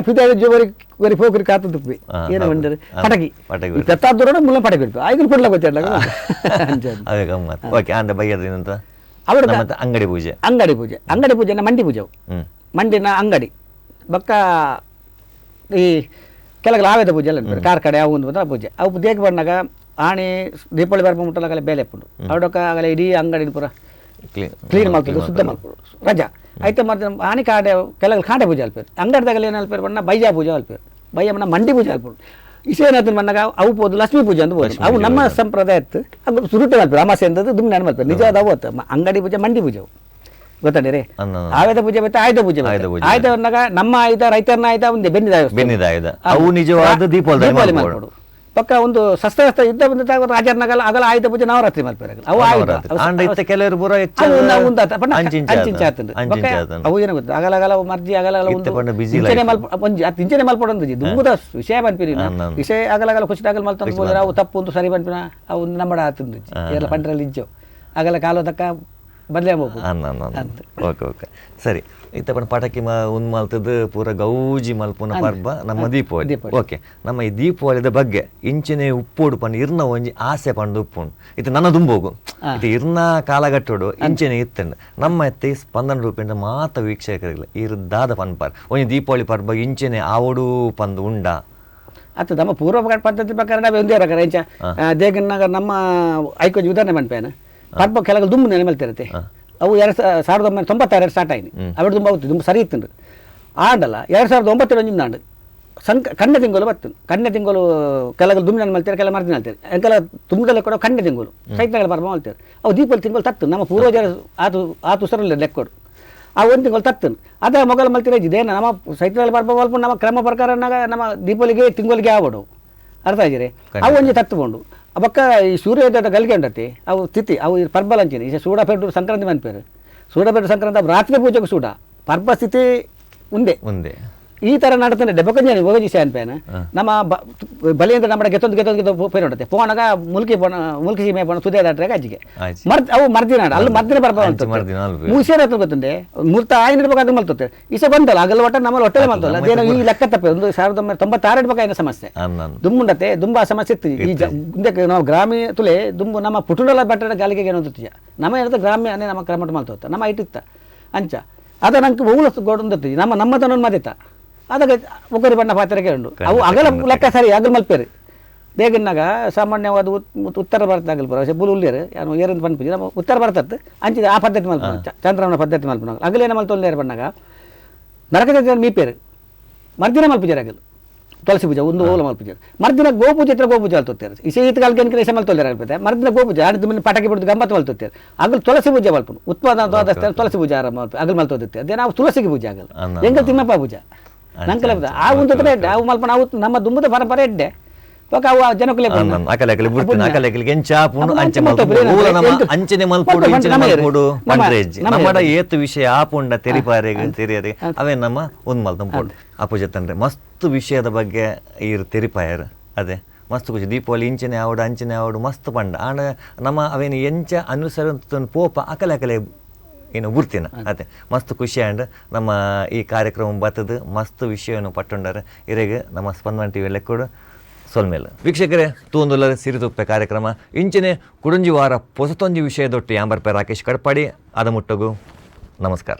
ಪಿದೆ ಜೋರಿ ವರಿ ಕಾತು ತುಪ್ಪಿ ಏನು. ಬಂದರೆ ಪಟಕಿ ಮುಲ್ಲ ಪಟಕಿ ಬಿಡ್ತು ಕೊಡ್ಲ ಗೊತ್ತಿಲ್ಲ ಅದೇ ಗಮ್ಮತ್. ಓಕೆ ಅಂದ ಬೈಯದ್ರಿಂದ ಅವಡ್ಕ ಅಂಗಡಿ ಪೂಜೆ. ಅಂಗಡಿ ಪೂಜೆ. ಅಂಗಡಿ ಪೂಜೆನ ಮಂಡಿ ಪೂಜೆ ಮಂಡಿನ ಅಂಗಡಿ. ಬಕ್ಕ ಈ ಕೆಲಗಳ ಆವೇದ ಪೂಜೆ ಅಲ್ಲ ಉಂಟು ಕಾರ್ ಕಡೆ ಅವು ಒಂದು ಬಂದ್ರೆ ಪೂಜೆ. ಅವು ದೇಗ ಬಂದಾಗ ಆಣಿ ದೀಪಾವಳಿ ಬರ್ಪ ಆಗಲೇ ಬೇಲೆ ಪುಂಡು. ಅವಡಕ್ಕ ಆಗಲೇ ಇಡೀ ಅಂಗಡಿ ಪೂರ ಕ್ಲೀನ್ ಮಾಡ್ತಿದ್ರು ಶುದ್ಧ ಮಾಡ್ಕೊಡು. ರಜಾ. ಆಯ್ತು ಮತ್ತೆ ಆಣಿ ಕಾಡೆ ಕೆಲಗಲ್ಲಿ ಕಾಂಡೆ ಪೂಜೆ ಅಲ್ಪೇರು ಅಂಗಡಿದಾಗಲ್ಲಿ ಏನು ಅಲ್ಪೇರು ಬಣ್ಣ ಬೈಜಾ ಪೂಜೆ ಅಲ್ಪೇರು ಬಣ್ಣ ಮಂಡಿ ಪೂಜೆ ಅಲ್ಪುಡು ಇಸೇನಾದ್ರು ಬಂದಾಗ ಅವು ಪೋದು ಲಕ್ಷ್ಮೀ ಪೂಜೆ ಅಂತ ಹೋದ್ರು ಅವು ನಮ್ಮ ಸಂಪ್ರದಾಯ ಇತ್ತು ಅದು ಸುರುಟೆ ಅಲ್ಪ ಅಮಾಸೆ ಅಂತದ್ದು ದುಮ್ನೆ ಅನ್ಮಲ್ಪೇರು ನಿಜವಾದ ಅವತ್ತು ಅಂಗಡಿ ಪೂಜೆ ಮಂಡಿ ಪೂಜೆ ಅವು. ಗೊತ್ತಂಡಿರಿ ರೀ? ಆಯುಧ ಪೂಜೆ ಮತ್ತೆ ಆಯುಧ ಪೂಜೆ ಆಯುಧ ಪೂಜೆ. ಆಯುಧ ಬಂದಾಗ ನಮ್ಮ ಆಯುಧ ರೈತರನ್ನ ಆಯ್ತ ಒಂದೇ ಬೆನ್ನಿದ. ಬೆನ್ನಿದ ಆಯುಧ. ಅವು ನಿಜವಾದ ದೀಪಾವಳಿ. ಮಾಡ್ಬೋದು. ಪಕ್ಕ ಒಂದು ಶಸ್ತ್ರ ಯುದ್ಧ ಬಂದಾಗ ರಾಜರ್ನಗಲ ಆಗಲ್ಲ ಆಯುಧ ಪೂಜೆ ನವರಾತ್ರಿ ಮಾಡ್ತಾರೆ ಅವು ಆಯುಧ. ಕೆಲವರು ಹೆಚ್ಚು ಅವು ಏನು ಗೊತ್ತಾ ಅಗಲ ಅಗಲ ಮರ್ಜಿ busy ಇಂಚನೆ. ಮಲ್ಪ ಒಂಜಿ ಅತ್ ಇಂಚನೆ ಮಲ್ಪಡೊಂದು ದುಂಬುದ ವಿಷಯ ಬನ್ಪಿರಿ ವಿಷಯ ಅಗಲ ಅಗಲ ಖುಷಿ ಆಗಲ್ ಮಲ್ತಂದು ಅವು ತಪ್ಪು ಒಂದು ಸರಿ ಬನ್ಪಿನ ಅವು ನಮ್ಮ ಆತಂದು ಎಲ್ಲ ಪಂಡ್ರಲ್ಲಿ ಇಂಚು ಅಗಲ ಕಾಲ ಅನ್ನ. ಓಕೆ ಓಕೆ ಸರಿ. ಇತ್ತ ಪಂಡ ಪಟಾಕಿ ಮ ಉಂದ್ ಮಲ್ತದ ಪೂರ ಗೌಜಿ ಮಲ್ಪುನ ಪರ್ಬ ನಮ್ಮ ದೀಪಾವಳಿ. ಓಕೆ ನಮ್ಮ ಈ ದೀಪಾವಳಿದ ಬಗ್ಗೆ ಇಂಚಿನ ಉಪ್ಪೋಡು ಪಂಡ ಇರ್ನ ಒಂಜಿ ಆಸೆ ಪಂಡ ಉಪ್ಪುಂಡು ಇದು ನನ್ನ ದುಂಬೋಗು. ಇದು ಇರ್ನ ಕಾಲಗಟ್ಟೋಡು ಇಂಚಿನ ಇತ್ತಂಡು. ನಮ್ಮ ಎತ್ತೆ ಸ್ಪಂದನ ರೂಪಿಂದ ಮಾತ ವೀಕ್ಷಕರಿಲ್ಲ. ಇರ್ದಾದ ಪನ್ ಪರ್. ಒಂಜಿ ದೀಪಾವಳಿ ಪರ್ಬ ಇಂಚಿನ ಆವಡು ಪಂದು ಉಂಡ? ಅತ್ತ ನಮ್ಮ ಪೂರ್ವ ಪದ್ಧತಿ ಪ್ರಕಾರ ನಾವು ಒಂದೇ ಪ್ರಕಾರ ದೇಗನ್ನಾಗ ನಮ್ಮ ಐಕೋಜಿ ಉದಾಹರಣೆ ಮಾಡ್ಪೇನ ಪರ್ಬ ಕೆಲವು ದುಂಬು ನೆನೆ ಮಲ್ತಿರುತ್ತೆ ಅವು ಎರಡು ಸಾವಿರದ ಒಂಬೈನೂರ ತೊಂಬತ್ತಾರು ಸ್ಟಾರ್ಟ್ ಆಯ್ತು ಅವಳು ತುಂಬ ಅವತ್ತು ದುಂಬು ಸರಿ ಇತ್ತು ಆಡಲ್ಲ ಎರಡು ಸಾವಿರದ ಒಂಬತ್ತರ ಒಂಜಿಂದ ಆಂಡು. ಸಂಕ ಕಣ್ಣೆ ತಿಂಗಳು ಬತ್ತು. ಕಣ್ಣೆ ತಿಂಗಳು ದುಂಬು ನಾನು ಮಲ್ತಾರೆ ಕೆಲ ಮರ್ದಿನ ಮಲ್ತಾರೆ. ಕೆಲ ತುಂಬದಲ್ಲಿ ಕೂಡ ಕಣ್ಣೆ ತಿಂಗಳು. ಸೈತ್ನಗಳ ಪರ್ಮ ಮಲ್ತಾರೆ. ಅವು ದೀಪಾವಳಿ ತಿಂಗಳು ತತ್ತು. ನಮ್ಮ ಪೂರ್ವಜರ ಆತು ಆತು ಉಸರಲ್ಲಿ ಲೆಕ್ಕೋಡು ಆ ಒಂದು ತಿಂಗಳು ತತ್ತು ಅದ ಮೊಗಲ ಮಲ್ತಿರ ಇದೆ ನಮ್ಮ ಸೈತ್ನಗಳ ಪರ್ಮ ಮಲ್ಪ ನಮ್ಮ ಕ್ರಮ ಪ್ರಕಾರ ನಮ್ಮ ದೀಪಾವಳಿಗೆ ತಿಂಗಳಿಗೆ ಆವಡು ಅರ್ಥ ಆಗಿರಿ ಅವು ಒಂಜಿ ತತ್ತುಕೊಂಡು ಬೊಕ್ಕ ಈ ಸೂರ್ಯೋದಯದ ಗಲ್ಗೆ ಉಂಡತಿ ಅವು ತಿಥಿ ಅವು ಪರ್ಬಲ್ ಅಂಚಿನಿ ಈಗ ಸೂಡಪೆಟ್ಟು ಸಂಕ್ರಾಂತಿ ಮನ್ಪೇರು ಸೂಡಪೆಟ್ಟು ಸಂಕ್ರಾಂತಿ ಅವು ರಾತ್ರಿ ಪೂಜೆಗೆ ಸೂಡ ಪರ್ಬ ಸ್ಥಿತಿ ಉಂದೆ ಮುಂದೆ ಈ ತರ ನಡತಾನೆ ಡೆಬಕಂಜಾನಿ ಹೋಗಿ ಪೇನ ನಮ್ಮ ಬಲಿಯಿಂದ ನಮ್ಮ ಗೆತ್ತೊಂದು ಗೆತ್ತೊಂದು ಗೆದ್ದು ಫೇರ್ ನೋಡುತ್ತೆ ಪೋಣಗ ಮುಲ್ಕಿ ಪೋಣ ಮುಲ್ಕಿ ಸೀಮೆ ಪೋಣ ಸುದೇ ದಾಟ್ರಾಗ ಅಜ್ಜಿಗೆ. ಮರ್ತ್ ಅವು ಮರ್ದಿನ ಅಲ್ಲಿ ಮರ್ದಿನ. ಬರ್ಬೋದು? ಮುಗಿಸೇನ ಗೊತ್ತಂದೆ ಮೂರ್ತ ಆಯ್ನ ಇರ್ಬೇಕಾದ್ರೆ ಮಲ್ತತೆ ಈಸ ಬಂತಲ್ಲ ಆಗಲ್ಲ ಒಟ್ಟ ನಮ್ಮಲ್ಲಿ ಹೊಟ್ಟೆ ಮಲ್ತಲ್ಲ. ಅದೇನೋ ಈ ಲೆಕ್ಕ ತಪ್ಪೆ ಒಂದು ಸಾವಿರದ ಒಂಬೈನೂರ ತೊಂಬತ್ತಾರು ಇಡ್ಬೇಕಾಗಿನ ಸಮಸ್ಯೆ. ದುಮ್ಮುಂಡತೆ ದುಂಬಾ ಸಮಸ್ಯೆ ಇತ್ತು. ಈ ಮುಂದಕ್ಕೆ ನಾವು ಗ್ರಾಮೀಣ ತುಲೆ ದುಂಬು ನಮ್ಮ ಪುಟುಂಡಲ ಬೆಟ್ಟದ ಗಾಲಿಗೆ ಏನೋ ತಿಜ ನಮ್ಮ ಏನಂತ ಗ್ರಾಮ್ಯ ನಮ್ಮ ಕ್ರಮಟ ಮಲ್ತೋತ ನಮ್ಮ ಐಟಿತ್ತ ಅಂಚ. ಅದ ನಂಗೆ ಊಳ ಗೋಡಂದತ್ತಿ ನಮ್ಮ ನಮ್ಮ ತನ್ನ ಮದಿತ್ತ. ಅದಕ್ಕೆ ಒಕ್ಕರಿ ಬಣ್ಣ ಪಾತ್ರಕ್ಕೆ ಉಂಡು ಅವು ಅಗಲ ಲೆಕ್ಕ ಸರಿ ಅಗಲ ಮಲ್ಪೇರಿ. ಬೇಗನ್ನಾಗ ಸಾಮಾನ್ಯವಾದ ಉತ್- ಉತ್- ಉತ್ತರ ಭಾರತ ಆಗಲ್ ಬರೋ ಬುಲ್ ಉಲ್ಲೇರು ಯಾರು ಏರಂತ ಬಂದ್ಪಿ ನಮ್ಮ ಉತ್ತರ ಭಾರತದ್ದು ಅಂಚಿದ ಆ ಪದ್ಧತಿ ಮಲ್ಪ ಚಂದ್ರಮಣ ಪದ್ಧತಿ ಮಲ್ಪ ಅಗಲೇನ ಮಲ್ತೊಲ್ಲೇರು ಬಣ್ಣಾಗ. ನರಕ ಮೀಪೇರು. ಮರ್ದಿನ ಮಲ್ಪಿಜಾರ ಅಗಲು. ತುಳಸಿ ಪೂಜೆ ಒಂದು ಓಲ ಮಲ್ಪಿಜಾರ. ಮರ್ದಿನ ಗೋಪೂಜೆ ಹತ್ರ ಗೋಪೂಜೆ ಇಸೇ ಈ ಶೀತಕಾಲಕ್ಕೆ ಅನ್ಕರೆ ಇಸೆ ಮಲ್ತೊಲ್ಲಾರ ಅಲ್ಪತ್ತೆ ಮರ್ದಿನ ಗೋಪೂಜೆ ಆಡಿದ ಮೇಲೆ ಪಟಾಕಿ ಬಿಡುದು ಗಮ್ಮತ್ತು ಮಲ್ತೋತ್ತಾರೆ. ಅಗಲು ತುಳಸಿ ಪೂಜೆ ಮಲ್ಪನು ಉತ್ಪಾದನ ದ್ವಾದಶ ತುಳಸಿ ಪೂಜೆ ಆರಂಭ ಅಗಲ್ ಮಲ್ತೋದಿತ್ತೆ. ಅದೇ ನಾವು ತುಳಸಿಗೆ ಪೂಜೆ ಆಗಲ್ಲ. ಹೆಂಗಲ್ ತಿಮ್ಮಪ್ಪ ಪೂಜೆ. ನಂಕಲ ಆ ಒಂದು ಎಡ್ಡೆ ಅವು ಮಲ್ಪನ ಅವು ನಮ್ಮ ದುಂಬದ ಪರಂಪರೆ ಎಡ್ಡೆ ಪಕ್ಕ ಅವು ಜನಕಲೆ ಅನ್ನ ಅನ್ನ. ಅಕಲೆ ಅಕಲೆ ಬಿಡ್ತೀನಿ ಅಕಲೆ ಅಕಲೆ ಎಂಚ ಪುಂಡು ಅಂಚೆ ಮಲ್ಪುಡು ನಮ್ಮ ಅಂಚನೆ ಮಲ್ಪುಡು ಇಂಚನೆ. ಮಲ್ಪುಡು ನಮ್ಮ ನಮ್ಮಡ. ಏತು ವಿಷಯ ಆಪುಂಡ ತೆರಿಪಾರೆ ತೆರಿಯರೆ ಅವೇ ನಮ್ಮ ಒಂದು ಮಲ್ತಂ ಪೋಡು ಅಪುಜ ತಂದ್ರೆ ಮಸ್ತ್ ವಿಷಯದ ಬಗ್ಗೆ ಇರು ತೆರಿಪಾಯರ್ ಅದೇ ಮಸ್ತ್ ಖುಷಿ ದೀಪಾವಳಿ ಇಂಚನೆ ಆವಡು ಅಂಚನೆ ಆವಡು ಮಸ್ತ್ ಪಂಡ ಆಂಡ ನಮ್ಮ ಅವೇನು ಎಂಚ ಅನುಸರ ಪೋಪ ಅಕಲೆ ಅಕಲೆ ಏನು ಗುರ್ತಿನ. ಅದೇ. ಮಸ್ತ್ ಖುಷಿ ಆಂಡ್ ನಮ್ಮ ಈ ಕಾರ್ಯಕ್ರಮ ಬತ್ತದು ಮಸ್ತ್ ವಿಷಯವನ್ನು ಪಟ್ಟುಂಡರೆ. ಇರೆಗೆ ನಮ್ಮ ಸ್ಪಂದನ ಟಿ ವಿ ಕೂಡ ಸೊಲ್ಮೇಲೆ. ವೀಕ್ಷಕರೇ ತೂಂದುಲ ಸಿರಿತುಪ್ಪೆ ಕಾರ್ಯಕ್ರಮ. ಇಂಚಿನ ಕುಡುಂಜಿ ವಾರ ಪೊಸತೊಂಜಿ ವಿಷಯದೊಟ್ಟು ಯಾಂಬರ್ಪೆ ರಾಕೇಶ್ ಕಡ್ಪಾಡಿ. ಅದ ಮುಟ್ಟಗು ನಮಸ್ಕಾರ.